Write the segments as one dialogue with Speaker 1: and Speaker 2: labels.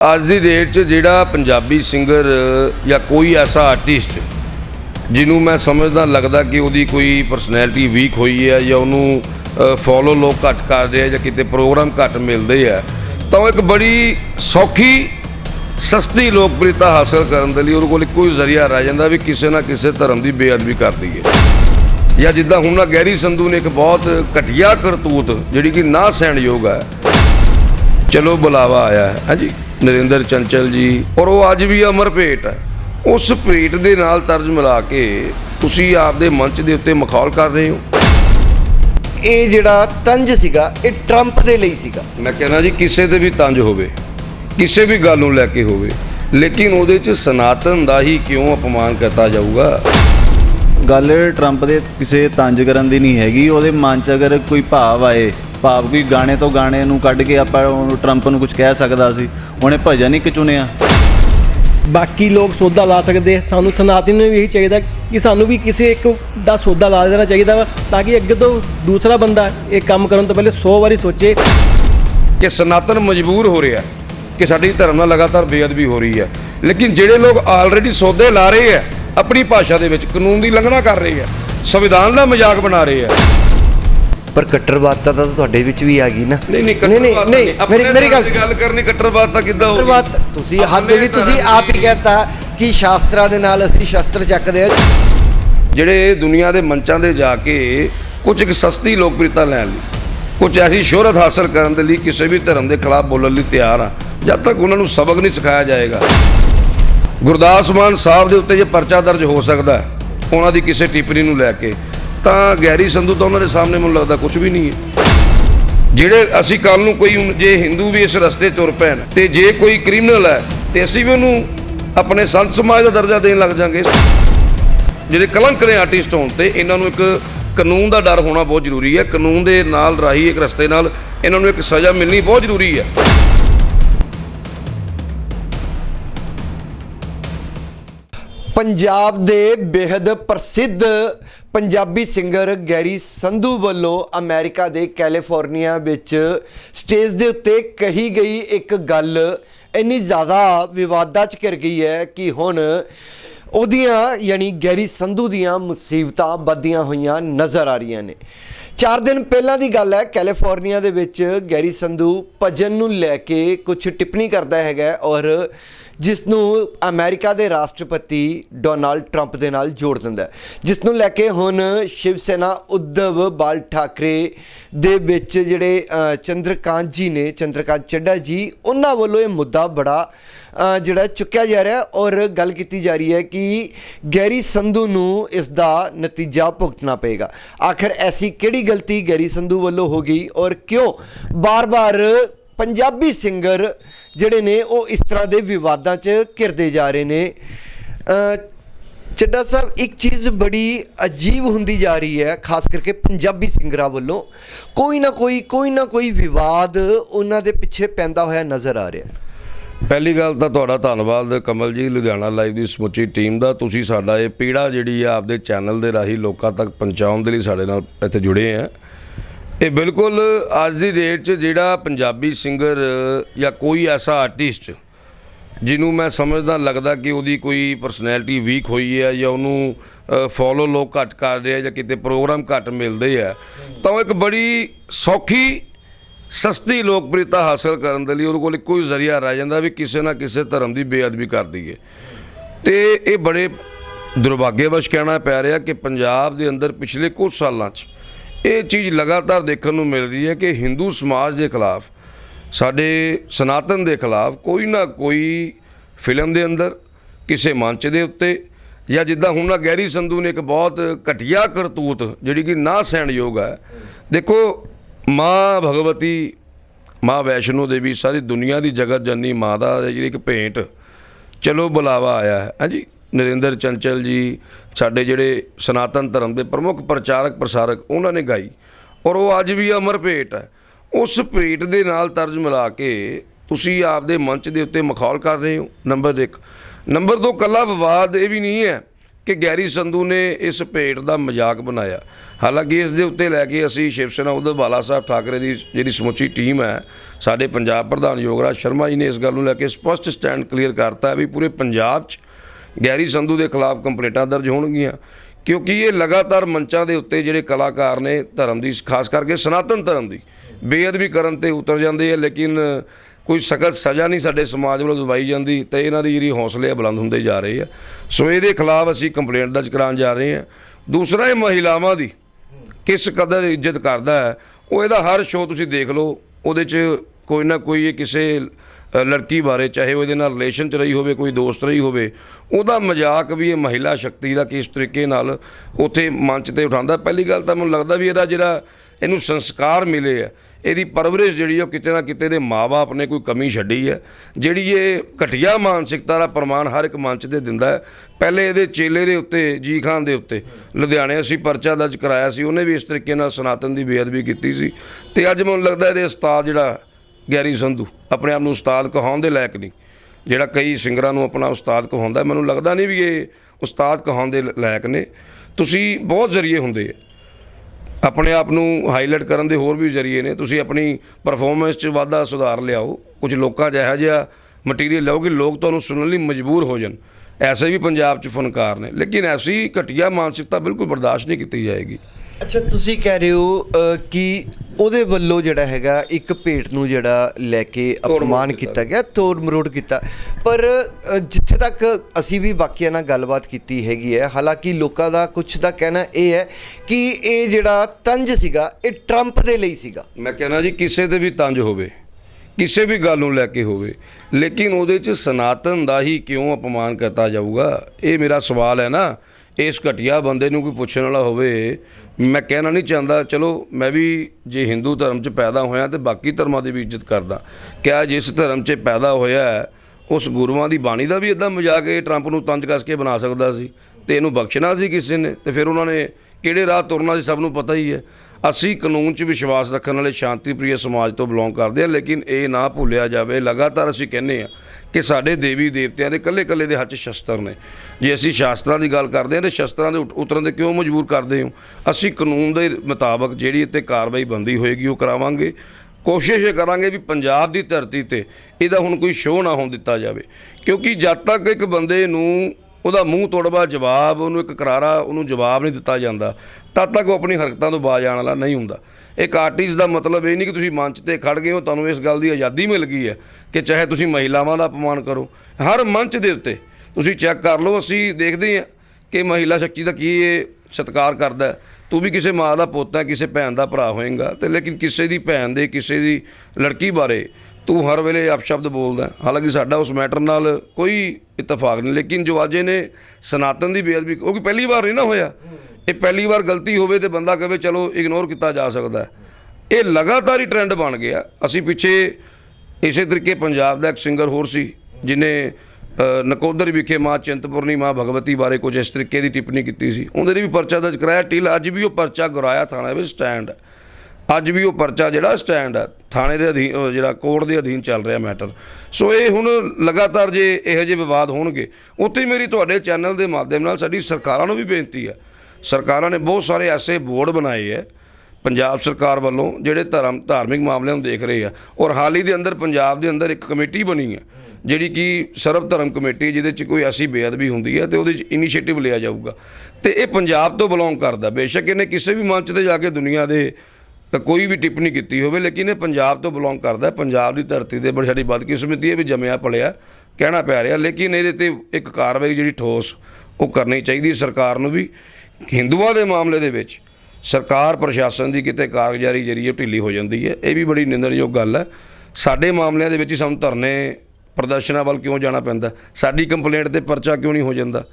Speaker 1: ਅੱਜ ਦੀ ਡੇਟ 'ਚ ਜਿਹੜਾ ਪੰਜਾਬੀ ਸਿੰਗਰ ਜਾਂ ਕੋਈ ਐਸਾ ਆਰਟਿਸਟ ਜਿਹਨੂੰ ਮੈਂ ਸਮਝਦਾ ਲੱਗਦਾ ਕਿ ਉਹਦੀ ਕੋਈ ਪਰਸਨੈਲਿਟੀ ਵੀਕ ਹੋਈ ਹੈ ਜਾਂ ਉਹਨੂੰ ਫੋਲੋ ਲੋਕ ਘੱਟ ਕਰਦੇ ਆ ਜਾਂ ਕਿਤੇ ਪ੍ਰੋਗਰਾਮ ਘੱਟ ਮਿਲਦੇ ਆ, ਤਾਂ ਉਹ ਇੱਕ ਬੜੀ ਸੌਖੀ, ਸਸਤੀ ਲੋਕਪ੍ਰਿਯਤਾ ਹਾਸਲ ਕਰਨ ਦੇ ਲਈ ਉਹਦੇ ਕੋਲ ਇੱਕੋ ਹੀ ਜ਼ਰੀਆ ਰਹਿ ਜਾਂਦਾ ਵੀ ਕਿਸੇ ਨਾ ਕਿਸੇ ਧਰਮ ਦੀ ਬੇਅਦਬੀ ਕਰ ਦਈਏ। ਜਾਂ ਜਿੱਦਾਂ ਹੁਣ ਨਾ ਗੈਰੀ ਸੰਧੂ ਨੇ ਇੱਕ ਬਹੁਤ ਘਟੀਆ ਕਰਤੂਤ, ਜਿਹੜੀ ਕਿ ਨਾ ਸਹਿਣਯੋਗ ਹੈ, ਚਲੋ ਬੁਲਾਵਾ ਆਇਆ ਹੈ। ਹਾਂਜੀ। ਨਰਿੰਦਰ ਚੰਚਲ ਜੀ ਔਰ ਉਹ ਅੱਜ ਵੀ ਅਮਰ ਭੇਟ ਹੈ। ਉਸ ਭੇਟ ਦੇ ਨਾਲ ਤਰਜ ਮਿਲਾ ਕੇ ਤੁਸੀਂ ਆਪਦੇ ਮੰਚ ਦੇ ਉੱਤੇ ਮਖੌਲ ਕਰ ਰਹੇ ਹੋ।
Speaker 2: ਇਹ ਜਿਹੜਾ ਤੰਜ ਸੀਗਾ ਇਹ ਟਰੰਪ ਦੇ ਲਈ ਸੀਗਾ।
Speaker 1: ਮੈਂ ਕਹਿੰਦਾ ਜੀ ਕਿਸੇ ਤੇ ਵੀ ਤੰਜ ਹੋਵੇ ਕਿਸੇ ਵੀ ਗੱਲ ਨੂੰ ਲੈ ਕੇ ਹੋਵੇ ਲੇਕਿਨ ਉਹਦੇ 'ਚ ਸਨਾਤਨ ਦਾ ਹੀ ਕਿਉਂ ਅਪਮਾਨ ਕਰਤਾ ਜਾਊਗਾ?
Speaker 3: ਗੱਲ ਟਰੰਪ ਦੇ ਕਿਸੇ ਤੰਜ ਕਰਨ ਦੀ ਨਹੀਂ ਹੈਗੀ। ਉਹਦੇ ਮਨ 'ਚ ਅਗਰ ਕੋਈ ਭਾਵ ਆਏ ਭਾਵ ਕੋਈ ਗਾਣੇ ਤੋਂ ਗਾਣੇ ਨੂੰ ਕੱਢ ਕੇ ਆਪਾਂ ਉਹਨੂੰ ਟਰੰਪ ਨੂੰ ਕੁਝ ਕਹਿ ਸਕਦਾ ਸੀ। ਉਹਨੇ ਭਜਨ ਹੀ ਚੁਣਿਆ?
Speaker 4: ਬਾਕੀ ਲੋਕ ਸੌਦਾ ਲਾ ਸਕਦੇ। ਸਾਨੂੰ ਸਨਾਤਨ ਨੂੰ ਵੀ ਇਹੀ ਚਾਹੀਦਾ ਕਿ ਸਾਨੂੰ ਵੀ ਕਿਸੇ ਇੱਕ ਦਾ ਸੌਦਾ ਲਾ ਦੇਣਾ ਚਾਹੀਦਾ ਵਾ ਤਾਂ ਕਿ ਅੱਗੇ ਤੋਂ ਦੂਸਰਾ ਬੰਦਾ ਇਹ ਕੰਮ ਕਰਨ ਤੋਂ ਪਹਿਲੇ 100 ਵਾਰੀ ਸੋਚੇ।
Speaker 1: ਕਿ ਸਨਾਤਨ ਮਜਬੂਰ ਹੋ ਰਿਹਾ ਕਿ ਸਾਡੀ ਧਰਮ ਨਾਲ ਲਗਾਤਾਰ ਬੇਅਦਬੀ ਹੋ ਰਹੀ ਹੈ ਲੇਕਿਨ ਜਿਹੜੇ ਲੋਕ ਆਲਰੇਡੀ ਸੌਦੇ ਲਾ ਰਹੇ ਆ ਆਪਣੀ ਭਾਸ਼ਾ ਦੇ ਵਿੱਚ ਕਾਨੂੰਨ ਦੀ ਲੰਘਣਾ ਕਰ ਰਹੇ ਆ ਸੰਵਿਧਾਨ ਦਾ ਮਜ਼ਾਕ ਬਣਾ ਰਹੇ ਆ।
Speaker 2: ਪਰ ਕੱਟੜਵਾਦਤਾ ਤਾਂ ਤੁਹਾਡੇ ਵਿੱਚ ਵੀ ਆ ਗਈ ਨਾ।
Speaker 1: ਨਹੀਂ ਨਹੀਂ
Speaker 2: ਨਹੀਂ ਨਹੀਂ ਮੇਰੀ ਮੇਰੀ ਗੱਲ
Speaker 1: ਕਰਨੀ ਕੱਟੜਵਾਦ ਤਾਂ ਕਿੱਦਾਂ ਹੋਊਗੀ
Speaker 2: ਕੱਟੜਵਾਦ ਤੁਸੀਂ ਹੱਦ ਵੀ ਤੁਸੀਂ ਆਪ ਹੀ ਕਹਿਤਾ ਕਿ ਸ਼ਾਸਤਰਾਂ ਦੇ ਨਾਲ ਅਸੀਂ ਸ਼ਸਤਰ ਚੱਕਦੇ ਆ
Speaker 1: ਜਿਹੜੇ ਦੁਨੀਆ ਦੇ ਮੰਚਾਂ ਦੇ ਜਾ ਕੇ ਕੁਝ ਇੱਕ ਸਸਤੀ ਲੋਕਪ੍ਰਿਯਤਾ ਲੈਣ ਲਈ ਕੁਝ ਐਸੀ ਸ਼ੋਹਰਤ ਹਾਸਲ ਕਰਨ ਦੇ ਲਈ ਕਿਸੇ ਵੀ ਧਰਮ ਦੇ ਖਿਲਾਫ ਬੋਲਣ ਲਈ ਤਿਆਰ ਆ ਜਦ ਤੱਕ ਉਹਨਾਂ ਨੂੰ ਸਬਕ ਨਹੀਂ ਸਿਖਾਇਆ ਜਾਏਗਾ। ਗੁਰਦਾਸ ਮਾਨ ਸਾਹਿਬ ਦੇ ਉੱਤੇ ਜੇ ਪਰਚਾ ਦਰਜ ਹੋ ਸਕਦਾ ਉਹਨਾਂ ਦੀ ਕਿਸੇ ਟਿੱਪਣੀ ਨੂੰ ਲੈ ਕੇ ਤਾਂ ਗੈਰੀ ਸੰਧੂ ਤਾਂ ਉਹਨਾਂ ਦੇ ਸਾਹਮਣੇ ਮੈਨੂੰ ਲੱਗਦਾ ਕੁਝ ਵੀ ਨਹੀਂ ਹੈ। ਜਿਹੜੇ ਅਸੀਂ ਕੱਲ ਨੂੰ ਕੋਈ ਜੇ ਹਿੰਦੂ ਵੀ ਇਸ ਰਸਤੇ ਤੁਰ ਪੈਣ ਤੇ ਜੇ ਕੋਈ ਕ੍ਰਿਮੀਨਲ ਹੈ, ਤੇ ਅਸੀਂ ਵੀ ਉਹਨੂੰ ਆਪਣੇ ਸੰਤ ਸਮਾਜ ਦਾ ਦਰਜਾ ਦੇਣ ਲੱਗ ਜਾਾਂਗੇ। ਜਿਹੜੇ ਕਲੰਕ ਨੇ ਆਰਟਿਸਟ ਹੋਣ ਤੇ ਇਹਨਾਂ ਨੂੰ ਇੱਕ ਕਾਨੂੰਨ ਦਾ ਡਰ ਹੋਣਾ ਬਹੁਤ ਜ਼ਰੂਰੀ ਹੈ। ਕਾਨੂੰਨ ਦੇ ਨਾਲ ਰਾਹੀ ਇੱਕ ਰਸਤੇ ਨਾਲ ਇਹਨਾਂ ਨੂੰ ਇੱਕ ਸਜ਼ਾ ਮਿਲਣੀ ਬਹੁਤ ਜ਼ਰੂਰੀ ਹੈ।
Speaker 2: ਪੰਜਾਬ ਦੇ ਬੇहद ਪ੍ਰਸਿੱਧ ਪੰਜਾਬੀ ਸਿੰਗਰ ਗੈਰੀ ਸੰਧੂ ਵੱਲੋਂ ਅਮਰੀਕਾ ਦੇ ਕੈਲੀਫੋਰਨੀਆ ਵਿੱਚ ਸਟੇਜ ਦੇ ਉੱਤੇ ਕਹੀ ਗਈ ਇੱਕ ਗੱਲ। ਇੰਨੀ ਜ਼ਿਆਦਾ ਵਿਵਾਦਾਂ 'ਚ ਘਿਰ ਗਈ ਹੈ ਕਿ ਹੁਣ ਉਹਦੀਆਂ ਯਾਨੀ ਗੈਰੀ ਸੰਧੂ ਦੀਆਂ ਮੁਸੀਬਤਾਂ ਵੱਧਦੀਆਂ ਹੋਈਆਂ ਨਜ਼ਰ ਆ ਰਹੀਆਂ ਨੇ। ਚਾਰ ਦਿਨ ਪਹਿਲਾਂ ਦੀ ਗੱਲ ਹੈ, ਕੈਲੀਫੋਰਨੀਆ ਦੇ ਵਿੱਚ ਗੈਰੀ ਸੰਧੂ ਭਜਨ ਨੂੰ ਲੈ ਕੇ ਕੁਝ ਟਿੱਪਣੀ ਕਰਦਾ ਹੈਗਾ ਔਰ ਜਿਸ ਨੂੰ ਅਮਰੀਕਾ ਦੇ ਰਾਸ਼ਟਰਪਤੀ ਡੋਨਾਲਡ ਟਰੰਪ ਦੇ ਨਾਲ ਜੋੜ ਦਿੰਦਾ ਹੈ। ਜਿਸ ਨੂੰ ਲੈ ਕੇ ਹੁਣ ਸ਼ਿਵ ਸੈਨਾ ਉद्धਵ ਬਾਲ ਠਾਕਰੇ ਦੇ ਵਿੱਚ ਜਿਹੜੇ ਅ, ਚੰਦਰਕਾਂਤ ਜੀ ਨੇ ਚੰਦਰਕਾਂਤ ਚੱਡਾ ਜੀ ਉਹਨਾਂ ਵੱਲੋਂ ਇਹ ਮੁੱਦਾ ਬੜਾ ਜਿਹੜਾ ਚੁੱਕਿਆ ਜਾ ਰਿਹਾ ਔਰ ਗੱਲ ਕੀਤੀ ਜਾ ਰਹੀ ਹੈ ਕਿ ਗੈਰੀ ਸੰਧੂ ਨੂੰ ਇਸ ਦਾ ਨਤੀਜਾ ਭੁਗਤਣਾ ਪਏਗਾ। ਆਖਰ ਐਸੀ ਕਿਹੜੀ ਗਲਤੀ ਗੈਰੀ ਸੰਧੂ ਵੱਲੋਂ ਹੋ ਗਈ ਔਰ ਕਿਉਂ ਬਾਰ-ਬਾਰ ਪੰਜਾਬੀ ਸਿੰਗਰ ਜਿਹੜੇ ਨੇ ਉਹ ਇਸ ਤਰ੍ਹਾਂ ਦੇ ਵਿਵਾਦਾਂ 'ਚ ਘਿਰਦੇ ਜਾ ਰਹੇ ਨੇ। ਚੱਡਾ ਸਾਹਿਬ, ਇੱਕ ਚੀਜ਼ ਬੜੀ ਅਜੀਬ ਹੁੰਦੀ ਜਾ ਰਹੀ ਹੈ, ਖਾਸ ਕਰਕੇ ਪੰਜਾਬੀ ਸਿੰਗਰਾਂ ਵੱਲੋਂ। ਕੋਈ ਨਾ ਕੋਈ ਕੋਈ ਨਾ ਕੋਈ ਵਿਵਾਦ ਉਹਨਾਂ ਦੇ ਪਿੱਛੇ ਪੈਂਦਾ ਹੋਇਆ ਨਜ਼ਰ ਆ ਰਿਹਾ। ਹੈ
Speaker 1: ਪਹਿਲੀ ਗੱਲ ਤਾਂ ਤੁਹਾਡਾ ਧੰਨਵਾਦ ਕਮਲ ਜੀ ਲੁਧਿਆਣਾ ਲਾਈਵ ਦੀ ਸਮੁੱਚੀ ਟੀਮ ਦਾ। ਤੁਸੀਂ ਸਾਡਾ ਇਹ ਪੀੜਾ ਜਿਹੜੀ ਆ ਆਪਦੇ ਚੈਨਲ ਦੇ ਰਾਹੀਂ ਲੋਕਾਂ ਤੱਕ ਪਹੁੰਚਾਉਣ ਦੇ ਲਈ ਸਾਡੇ ਨਾਲ ਇੱਥੇ ਜੁੜੇ ਆ। ਇਹ ਬਿਲਕੁਲ ਅੱਜ ਦੀ ਡੇਟ 'ਚ ਜਿਹੜਾ ਪੰਜਾਬੀ ਸਿੰਗਰ ਜਾਂ ਕੋਈ ਐਸਾ ਆਰਟਿਸਟ ਜਿਹਨੂੰ ਮੈਂ ਸਮਝਦਾ ਲੱਗਦਾ ਕਿ ਉਹਦੀ ਕੋਈ ਪਰਸਨੈਲਿਟੀ ਵੀਕ ਹੋਈ ਹੈ ਜਾਂ ਉਹਨੂੰ ਫੋਲੋ ਲੋਕ ਘੱਟ ਕਰ ਰਹੇ ਆ ਜਾਂ ਕਿਤੇ ਪ੍ਰੋਗਰਾਮ ਘੱਟ ਮਿਲਦੇ ਆ, ਤਾਂ ਉਹ ਇੱਕ ਬੜੀ ਸੌਖੀ, ਸਸਤੀ ਲੋਕਪ੍ਰਿਯਤਾ ਹਾਸਲ ਕਰਨ ਦੇ ਲਈ ਉਹਦੇ ਕੋਲ ਇੱਕੋ ਹੀ ਜ਼ਰੀਆ ਰਹਿ ਜਾਂਦਾ ਵੀ ਕਿਸੇ ਨਾ ਕਿਸੇ ਧਰਮ ਦੀ ਬੇਅਦਬੀ ਕਰ ਦਈਏ। ਤੇ ਇਹ ਬੜੇ ਦੁਰਭਾਗਿਆਵਸ਼ ਕਹਿਣਾ ਪੈ ਰਿਹਾ ਕਿ ਪੰਜਾਬ ਦੇ ਅੰਦਰ ਪਿਛਲੇ ਕੁਝ ਸਾਲਾਂ 'ਚ ਇਹ ਚੀਜ਼ ਲਗਾਤਾਰ ਦੇਖਣ ਨੂੰ ਮਿਲ ਰਹੀ ਹੈ ਕਿ ਹਿੰਦੂ ਸਮਾਜ ਦੇ ਖਿਲਾਫ, ਸਾਡੇ ਸਨਾਤਨ ਦੇ ਖਿਲਾਫ ਕੋਈ ਨਾ ਕੋਈ ਫਿਲਮ ਦੇ ਅੰਦਰ, ਕਿਸੇ ਮੰਚ ਦੇ ਉੱਤੇ ਜਾਂ ਜਿੱਦਾਂ ਹੁਣ ਨਾ ਗੈਰੀ ਸੰਧੂ ਨੇ ਇੱਕ ਬਹੁਤ ਘਟੀਆ ਕਰਤੂਤ ਜਿਹੜੀ ਕਿ ਨਾ ਸਹਿਣਯੋਗ ਹੈ। ਦੇਖੋ, ਮਾਂ ਭਗਵਤੀ, ਮਾਂ ਵੈਸ਼ਨੋ ਦੇਵੀ ਸਾਰੀ ਦੁਨੀਆ ਦੀ ਜਗਤ ਜਨਨੀ ਮਾਂ ਦਾ ਜਿਹੜੀ ਇੱਕ ਭੇਂਟ, ਚਲੋ ਬੁਲਾਵਾ ਆਇਆ ਹੈ। ਹਾਂਜੀ? ਨਰਿੰਦਰ ਚੰਚਲ ਜੀ, ਸਾਡੇ ਜਿਹੜੇ ਸਨਾਤਨ ਧਰਮ ਦੇ ਪ੍ਰਮੁੱਖ ਪ੍ਰਚਾਰਕ, ਪ੍ਰਸਾਰਕ, ਉਹਨਾਂ ਨੇ ਗਾਈ। ਔਰ ਉਹ ਅੱਜ ਵੀ ਅਮਰ ਭੇਟ ਹੈ। ਉਸ ਭੇਟ ਦੇ ਨਾਲ ਤਰਜ ਮਿਲਾ ਕੇ ਤੁਸੀਂ ਆਪਦੇ ਮੰਚ ਦੇ ਉੱਤੇ ਮਖੌਲ ਕਰ ਰਹੇ ਹੋ। ਨੰਬਰ 1 ਨੰਬਰ 2 ਕੱਲਾ ਵਿਵਾਦ ਇਹ ਵੀ ਨਹੀਂ ਹੈ ਕਿ ਗੈਰੀ ਸੰਧੂ ਨੇ ਇਸ ਭੇਟ ਦਾ ਮਜ਼ਾਕ ਬਣਾਇਆ। ਹਾਲਾਂਕਿ ਇਸ ਦੇ ਉੱਤੇ ਲੈ ਕੇ ਅਸੀਂ ਸ਼ਿਵ ਸੈਨਾ ਉਧਰ ਬਾਲਾ ਸਾਹਿਬ ਠਾਕਰੇ ਦੀ ਜਿਹੜੀ ਸਮੁੱਚੀ ਟੀਮ ਹੈ, ਸਾਡੇ ਪੰਜਾਬ ਪ੍ਰਧਾਨ ਯੋਗਰਾਜ ਸ਼ਰਮਾ ਜੀ ਨੇ ਇਸ ਗੱਲ ਨੂੰ ਲੈ ਕੇ ਸਪਸ਼ਟ ਸਟੈਂਡ ਕਲੀਅਰ ਕਰਤਾ ਵੀ ਪੂਰੇ ਪੰਜਾਬ 'ਚ ਗੈਰੀ ਸੰਧੂ ਦੇ ਖਿਲਾਫ ਕੰਪਲੇਂਟਾਂ ਦਰਜ ਹੋਣਗੀਆਂ, ਕਿਉਂਕਿ ਇਹ ਲਗਾਤਾਰ ਮੰਚਾਂ ਦੇ ਉੱਤੇ ਜਿਹੜੇ ਕਲਾਕਾਰ ਨੇ ਧਰਮ ਦੀ, ਖਾਸ ਕਰਕੇ ਸਨਾਤਨ ਧਰਮ ਦੀ, ਬੇਅਦਬੀ ਕਰਨ ਤੇ ਉਤਰ ਜਾਂਦੇ ਆ, ਲੇਕਿਨ ਕੋਈ ਸਖਤ ਸਜ਼ਾ ਨਹੀਂ ਸਾਡੇ ਸਮਾਜ ਵੱਲੋਂ ਦਵਾਈ ਜਾਂਦੀ ਤੇ ਇਹਨਾਂ ਦੀ ਜਿਹੜੀ ਹੌਸਲੇ ਆ ਬੁਲੰਦ ਹੁੰਦੇ ਜਾ ਰਹੇ ਆ। ਸੋ ਇਹਦੇ ਖਿਲਾਫ ਅਸੀਂ ਕੰਪਲੇਂਟ ਦਰਜ ਕਰਾਉਣ ਜਾ ਰਹੇ ਹਾਂ ਦੂਸਰਾ ਇਹ ਮਹਿਲਾਵਾਂ ਦੀ ਕਿਸ ਕਦਰ ਇੱਜ਼ਤ ਕਰਦਾ ਹੈ, ਉਹ ਇਹਦਾ ਹਰ ਸ਼ੋਅ ਤੁਸੀਂ ਦੇਖ ਲਓ, ਉਹਦੇ 'ਚ ਕੋਈ ਨਾ ਕੋਈ ਇਹ ਕਿਸੇ ਲੜਕੀ ਬਾਰੇ, ਚਾਹੇ ਉਹ ਇਹਦੇ ਨਾਲ ਰਿਲੇਸ਼ਨ 'ਚ ਰਹੀ ਹੋਵੇ, ਕੋਈ ਦੋਸਤ ਰਹੀ ਹੋਵੇ, ਉਹਦਾ ਮਜ਼ਾਕ ਵੀ ਇਹ ਮਹਿਲਾ ਸ਼ਕਤੀ ਦਾ ਕਿਸ ਤਰੀਕੇ ਨਾਲ ਉੱਥੇ ਮੰਚ ਤੇ ਉਠਾਉਂਦਾ। ਪਹਿਲੀ ਗੱਲ ਤਾਂ ਮੈਨੂੰ ਲੱਗਦਾ ਵੀ ਇਹਦਾ ਜਿਹੜਾ ਇਹਨੂੰ ਸੰਸਕਾਰ ਮਿਲੇ ਆ ਇਹਦੀ ਪਰਵਰਿਸ਼ ਜਿਹੜੀ ਉਹ ਕਿਤੇ ਨਾ ਕਿਤੇ ਦੇ ਮਾਪੇ ਨੇ ਕੋਈ ਕਮੀ ਛੱਡੀ ਹੈ। ਜਿਹੜੀ ਇਹ ਘਟੀਆ ਮਾਨਸਿਕਤਾ ਦਾ ਪ੍ਰਮਾਣ ਹਰ ਇੱਕ ਮੰਚ ਤੇ ਦਿੰਦਾ ਹੈ। ਪਹਿਲੇ ਇਹਦੇ ਚੇਲੇ ਦੇ ਉੱਤੇ, ਜੀ ਖਾਨ ਦੇ ਉੱਤੇ, ਲੁਧਿਆਣੇ ਅਸੀਂ ਪਰਚਾ ਦਰਜ ਕਰਾਇਆ ਸੀ, ਉਹਨੇ ਵੀ ਇਸ ਤਰੀਕੇ ਨਾਲ ਸਨਾਤਨ ਦੀ ਬੇਅਦਬੀ ਕੀਤੀ ਸੀ। ਤੇ ਅੱਜ ਮੈਨੂੰ ਲੱਗਦਾ ਇਹਦੇ ਉਸਤਾਦ ਜਿਹੜਾ ਗੈਰੀ ਸੰਧੂ, ਆਪਣੇ ਆਪ ਨੂੰ ਉਸਤਾਦ ਕਹਾਉਣ ਦੇ ਲਾਇਕ ਨਹੀਂ। ਜਿਹੜਾ ਕਈ ਸਿੰਗਰਾਂ ਨੂੰ ਆਪਣਾ ਉਸਤਾਦ ਕਹਾਉਂਦਾ, ਮੈਨੂੰ ਲੱਗਦਾ ਨਹੀਂ ਵੀ ਇਹ ਉਸਤਾਦ ਕਹਾਉਣ ਦੇ ਲਾਇਕ ਨੇ। ਤੁਸੀਂ ਬਹੁਤ ਜ਼ਰੀਏ ਹੁੰਦੇ ਆ। ਆਪਣੇ ਆਪ ਨੂੰ ਹਾਈਲਾਈਟ ਕਰਨ ਦੇ ਹੋਰ ਵੀ ਜ਼ਰੀਏ ਨੇ। ਤੁਸੀਂ ਆਪਣੀ ਪਰਫਾਰਮੈਂਸ 'ਚ ਵਾਧਾ ਸੁਧਾਰ ਲਿਆਓ। ਕੁਝ ਲੋਕਾਂ 'ਚ ਜਿਹਾ ਮਟੀਰੀਅਲ ਲਿਆਓ ਕਿ ਲੋਕ ਤੁਹਾਨੂੰ ਸੁਣਨ ਲਈ ਮਜਬੂਰ ਹੋ ਜਾਣ। ਐਸੇ ਵੀ ਪੰਜਾਬ 'ਚ ਫਨਕਾਰ ਨੇ। ਲੇਕਿਨ ਐਸੀ ਘਟੀਆ ਮਾਨਸਿਕਤਾ ਬਿਲਕੁਲ ਬਰਦਾਸ਼ਤ ਨਹੀਂ ਕੀਤੀ ਜਾਏਗੀ।
Speaker 2: ਅੱਛਾ ਤੁਸੀਂ ਕਹਿ ਰਹੇ ਹੋ ਅ, ਕਿ ਉਹਦੇ ਵੱਲੋਂ ਜਿਹੜਾ ਹੈਗਾ ਇੱਕ ਭੇਟ ਨੂੰ ਜਿਹੜਾ ਲੈ ਕੇ ਅਪਮਾਨ
Speaker 1: ਕੀਤਾ।
Speaker 2: ਕੀਤਾ ਗਿਆ ਤੋੜ ਮਰੋੜ ਕੀਤਾ। ਪਰ ਅ, ਜਿੱਥੇ ਤੱਕ ਅਸੀਂ ਵੀ ਬਾਕੀਆਂ ਨਾਲ ਗੱਲਬਾਤ ਕੀਤੀ ਹੈਗੀ ਹੈ ਹਾਲਾਂਕਿ ਲੋਕਾਂ ਦਾ ਕੁਝ ਦਾ ਕਹਿਣਾ ਇਹ ਹੈ ਕਿ ਇਹ ਜਿਹੜਾ ਤੰਜ ਸੀਗਾ ਇਹ ਟਰੰਪ ਦੇ ਲਈ ਸੀਗਾ।
Speaker 1: ਮੈਂ ਕਹਿੰਦਾ ਜੀ ਕਿਸੇ ਤੇ ਵੀ ਤੰਜ ਹੋਵੇ ਕਿਸੇ ਵੀ ਗੱਲ ਨੂੰ ਲੈ ਕੇ ਹੋਵੇ ਲੇਕਿਨ ਉਹਦੇ 'ਚ ਸਨਾਤਨ ਦਾ ਹੀ ਕਿਉਂ ਅਪਮਾਨ ਕਰਤਾ ਜਾਊਗਾ? ਇਹ ਮੇਰਾ ਸਵਾਲ ਹੈ ਨਾ। ਇਸ ਘਟੀਆ ਬੰਦੇ ਨੂੰ ਕੋਈ ਪੁੱਛਣ ਵਾਲਾ ਹੋਵੇ ਮੈਂ ਕਹਿਣਾ ਨਹੀਂ ਚਾਹੁੰਦਾ ਚਲੋ ਮੈਂ ਵੀ ਜੇ ਹਿੰਦੂ ਧਰਮ 'ਚ ਪੈਦਾ ਹੋਇਆ ਤੇ ਬਾਕੀ ਧਰਮਾਂ ਦੀ ਵੀ ਇੱਜ਼ਤ ਕਰਦਾ। ਕਿਆ ਜਿਸ ਧਰਮ 'ਚ ਪੈਦਾ ਹੋਇਆ ਹੈ, ਉਸ ਗੁਰੂਆਂ ਦੀ ਬਾਣੀ ਦਾ ਵੀ ਇਦਾਂ ਮਜ਼ਾਕ ਇਹ ਟਰੰਪ ਨੂੰ ਤੰਜ ਕੱਸ ਕੇ ਬਣਾ ਸਕਦਾ ਸੀ ਤੇ ਇਹਨੂੰ ਬਖਸ਼ਣਾ ਸੀ ਕਿਸੇ ਨੇ ਤੇ ਫਿਰ ਉਹਨਾਂ ਨੇ ਕਿਹੜੇ ਰਾਹ ਤੁਰਨਾ ਸੀ ਸਭ ਨੂੰ ਪਤਾ ਹੀ ਹੈ। ਅਸੀਂ ਕਾਨੂੰਨ 'ਚ ਵਿਸ਼ਵਾਸ ਰੱਖਣ ਵਾਲੇ ਸ਼ਾਂਤੀ ਸ਼ਾਂਤੀਪ੍ਰਿਯ ਸਮਾਜ ਤੋਂ ਬਿਲੋਂਗ ਕਰਦੇ ਹਾਂ ਲੇਕਿਨ ਇਹ ਨਾ ਭੁੱਲਿਆ ਜਾਵੇ ਲਗਾਤਾਰ ਅਸੀਂ ਕਹਿੰਦੇ ਹਾਂ ਕਿ ਸਾਡੇ ਦੇਵੀ ਦੇਵਤਿਆਂ ਦੇ ਕੱਲੇ-ਕੱਲੇ ਦੇ ਹੱਥ 'ਚ ਸ਼ਸਤਰ ਨੇ। ਜੇ ਅਸੀਂ ਸ਼ਾਸਤਰਾਂ ਦੀ ਗੱਲ ਕਰਦੇ ਹਾਂ, ਤੇ ਸ਼ਸਤਰਾਂ ਦੇ ਉਤ- ਉਤਰਨ ਦੇ ਕਿਉਂ ਮਜਬੂਰ ਕਰਦੇ ਹੋ? ਅਸੀਂ ਕਾਨੂੰਨ ਦੇ ਮੁਤਾਬਕ ਜਿਹੜੀ ਇੱਥੇ ਕਾਰਵਾਈ ਬੰਦੀ ਹੋਏਗੀ, ਉਹ ਕਰਾਵਾਂਗੇ। ਕੋਸ਼ਿਸ਼ ਇਹ ਕਰਾਂਗੇ ਵੀ ਪੰਜਾਬ ਦੀ ਧਰਤੀ ਤੇ ਇਹਦਾ ਹੁਣ ਕੋਈ ਸ਼ੋਅ ਨਾ ਹੋਣ ਦਿੱਤਾ ਜਾਵੇ। ਕਿਉਂਕਿ ਜਦ ਤੱਕ ਇੱਕ ਬੰਦੇ ਨੂੰ ਉਹਦਾ ਮੂੰਹ ਤੋੜਵਾ ਜਵਾਬ, ਉਹਨੂੰ ਇੱਕ ਕਰਾਰਾ, ਉਹਨੂੰ ਜਵਾਬ ਨਹੀਂ ਦਿੱਤਾ ਜਾਂਦਾ। ਤਦ ਤੱਕ ਉਹ ਆਪਣੀ ਹਰਕਤਾਂ ਤੋਂ ਬਾਜ ਆਉਣ ਵਾਲਾ ਨਹੀਂ ਹੁੰਦਾ। ਇੱਕ ਆਰਟਿਸਟ ਦਾ ਮਤਲਬ ਇਹ ਨਹੀਂ ਕਿ ਤੁਸੀਂ ਮੰਚ ਤੇ ਖੜ ਗਏ ਹੋ, ਤੁਹਾਨੂੰ ਇਸ ਗੱਲ ਦੀ ਆਜ਼ਾਦੀ ਮਿਲ ਗਈ ਹੈ ਕਿ ਚਾਹੇ ਤੁਸੀਂ ਮਹਿਲਾਵਾਂ ਦਾ ਅਪਮਾਨ ਕਰੋ। ਹਰ ਮੰਚ ਦੇ ਉੱਤੇ ਤੁਸੀਂ ਚੈੱਕ ਕਰ ਲਓ, ਅਸੀਂ ਦੇਖਦੇ ਹਾਂ ਕਿ ਮਹਿਲਾ ਸ਼ਕਤੀ ਦਾ ਕੀ ਇਹ ਸਤਿਕਾਰ ਕਰਦਾ ਤੂੰ ਵੀ ਕਿਸੇ ਮਾਂ ਦਾ ਪੁੱਤ ਹੈ, ਕਿਸੇ ਭੈਣ ਦਾ ਭਰਾ ਹੋਏਗਾ ਤੇ ਲੇਕਿਨ ਕਿਸੇ ਦੀ ਭੈਣ ਦੇ, ਕਿਸੇ ਦੀ ਲੜਕੀ ਬਾਰੇ ਤੂੰ ਹਰ ਵੇਲੇ ਅਪਸ਼ਬਦ ਬੋਲਦਾ ਹਾਲਾਂਕਿ ਸਾਡਾ ਉਸ ਮੈਟਰ ਨਾਲ ਕੋਈ ਇਤਫਾਕ ਨਹੀਂ, ਲੇਕਿਨ ਜੋ ਅੱਜ ਇਹਨੇ ਸਨਾਤਨ ਦੀ ਬੇਅਦਬੀ ਉਹ ਕਿ ਪਹਿਲੀ ਵਾਰ ਨਹੀਂ ਨਾ ਹੋਇਆ। ਇਹ ਪਹਿਲੀ ਵਾਰ ਗਲਤੀ ਹੋਵੇ ਤੇ ਬੰਦਾ ਕਹੇ ਚਲੋ ਇਗਨੋਰ ਕੀਤਾ ਜਾ ਸਕਦਾ ਇਹ ਲਗਾਤਾਰ ਹੀ ਟ੍ਰੈਂਡ ਬਣ ਗਿਆ। ਅਸੀਂ ਪਿੱਛੇ ਇਸੇ ਤਰੀਕੇ ਪੰਜਾਬ ਦਾ ਇੱਕ ਸਿੰਗਰ ਹੋਰ ਸੀ, ਜਿਨੇ ਨਕੋਦਰ ਵਿਖੇ ਮਾਂ ਚਿੰਤਪੁਰਨੀ, ਮਾਂ ਭਗਵਤੀ ਬਾਰੇ ਕੁਝ ਇਸ ਤਰੀਕੇ ਦੀ ਟਿੱਪਣੀ ਕੀਤੀ ਸੀ। ਉਹਦੇ ਲਈ ਵੀ ਪਰਚਾ ਦਰਜ ਕਰਾਇਆ। ਟਿਲ ਅੱਜ ਵੀ ਉਹ ਪਰਚਾ ਗੁਰਾਇਆ ਥਾਣੇ ਵਿੱਚ ਸਟੈਂਡ ਹੈ ਅੱਜ ਵੀ ਉਹ ਪਰਚਾ ਜਿਹੜਾ ਸਟੈਂਡ ਹੈ ਥਾਣੇ ਦੇ ਅਧੀਨ ਜਿਹੜਾ ਕੋਰਟ ਦੇ ਅਧੀਨ ਚੱਲ ਰਿਹਾ ਮੈਟਰ। ਸੋ ਇਹ ਹੁਣ ਲਗਾਤਾਰ ਜੇ ਇਹੋ ਜਿਹੇ ਵਿਵਾਦ ਹੋਣਗੇ, ਉੱਥੇ ਹੀ ਮੇਰੀ ਤੁਹਾਡੇ ਚੈਨਲ ਦੇ ਮਾਧਿਅਮ ਨਾਲ ਸਾਡੀ ਸਰਕਾਰਾਂ ਨੂੰ ਵੀ ਬੇਨਤੀ ਹੈ ਸਰਕਾਰਾਂ ਨੇ ਬਹੁਤ ਸਾਰੇ ਐਸੇ ਬੋਰਡ ਬਣਾਏ ਹੈ ਪੰਜਾਬ ਸਰਕਾਰ ਵੱਲੋਂ ਜਿਹੜੇ ਧਰਮ, ਧਾਰਮਿਕ ਮਾਮਲਿਆਂ ਨੂੰ ਦੇਖ ਰਹੇ ਆ, ਔਰ ਹਾਲ ਹੀ ਦੇ ਅੰਦਰ ਪੰਜਾਬ ਦੇ ਅੰਦਰ ਇੱਕ ਕਮੇਟੀ ਬਣੀ ਹੈ ਜਿਹੜੀ ਕਿ ਸਰਬ ਧਰਮ ਕਮੇਟੀ, ਜਿਹਦੇ 'ਚ ਕੋਈ ਐਸੀ ਬੇਅਦਬੀ ਹੁੰਦੀ ਹੈ ਤੇ ਉਹਦੇ 'ਚ ਇਨੀਸ਼ੀਏਟਿਵ ਲਿਆ ਜਾਊਗਾ। ਤੇ ਇਹ ਪੰਜਾਬ ਤੋਂ ਬਿਲੋਂਗ ਕਰਦਾ, ਬੇਸ਼ੱਕ ਇਹਨੇ ਕਿਸੇ ਵੀ ਮੰਚ ਤੇ ਜਾ ਕੇ ਦੁਨੀਆ ਦੇ ਤਾਂ ਕੋਈ ਵੀ ਟਿੱਪਣੀ ਕੀਤੀ ਹੋਵੇ, ਲੇਕਿਨ ਇਹ ਪੰਜਾਬ ਤੋਂ ਬਿਲੋਂਗ ਕਰਦਾ ਪੰਜਾਬ ਦੀ ਧਰਤੀ ਤੇ ਬੜੀ ਸਾਡੀ ਬਦਕਿਸਮਤੀ ਹੈ ਵੀ ਜੰਮਿਆ ਪਲਿਆ, ਕਹਿਣਾ ਪੈ ਰਿਹਾ। ਲੇਕਿਨ ਇਹਦੇ ਤੇ ਇੱਕ ਕਾਰਵਾਈ ਜਿਹੜੀ ਠੋਸ, ਉਹ ਕਰਨੀ ਚਾਹੀਦੀ ਸਰਕਾਰ ਨੂੰ ਵੀ। ਹਿੰਦੂਆਂ ਦੇ ਮਾਮਲੇ ਦੇ ਵਿੱਚ ਸਰਕਾਰ, ਪ੍ਰਸ਼ਾਸਨ ਦੀ ਕਿਤੇ ਕਾਰਗੁਜ਼ਾਰੀ ਜਿਹੜੀ ਹੈ ਢਿੱਲੀ ਹੋ ਜਾਂਦੀ ਹੈ। ਇਹ ਵੀ ਬੜੀ ਨਿੰਦਣਯੋਗ ਗੱਲ ਹੈ। ਸਾਡੇ ਮਾਮਲਿਆਂ ਦੇ ਵਿੱਚ ਹੀ ਸਾਨੂੰ ਧਰਨੇ ਪ੍ਰਦਰਸ਼ਨਾਂ ਵੱਲ ਕਿਉਂ ਜਾਣਾ ਪੈਂਦਾ? ਸਾਡੀ ਕੰਪਲੇਂਟ ਤੇ ਪਰਚਾ ਕਿਉਂ ਨਹੀਂ ਹੋ ਜਾਂਦਾ?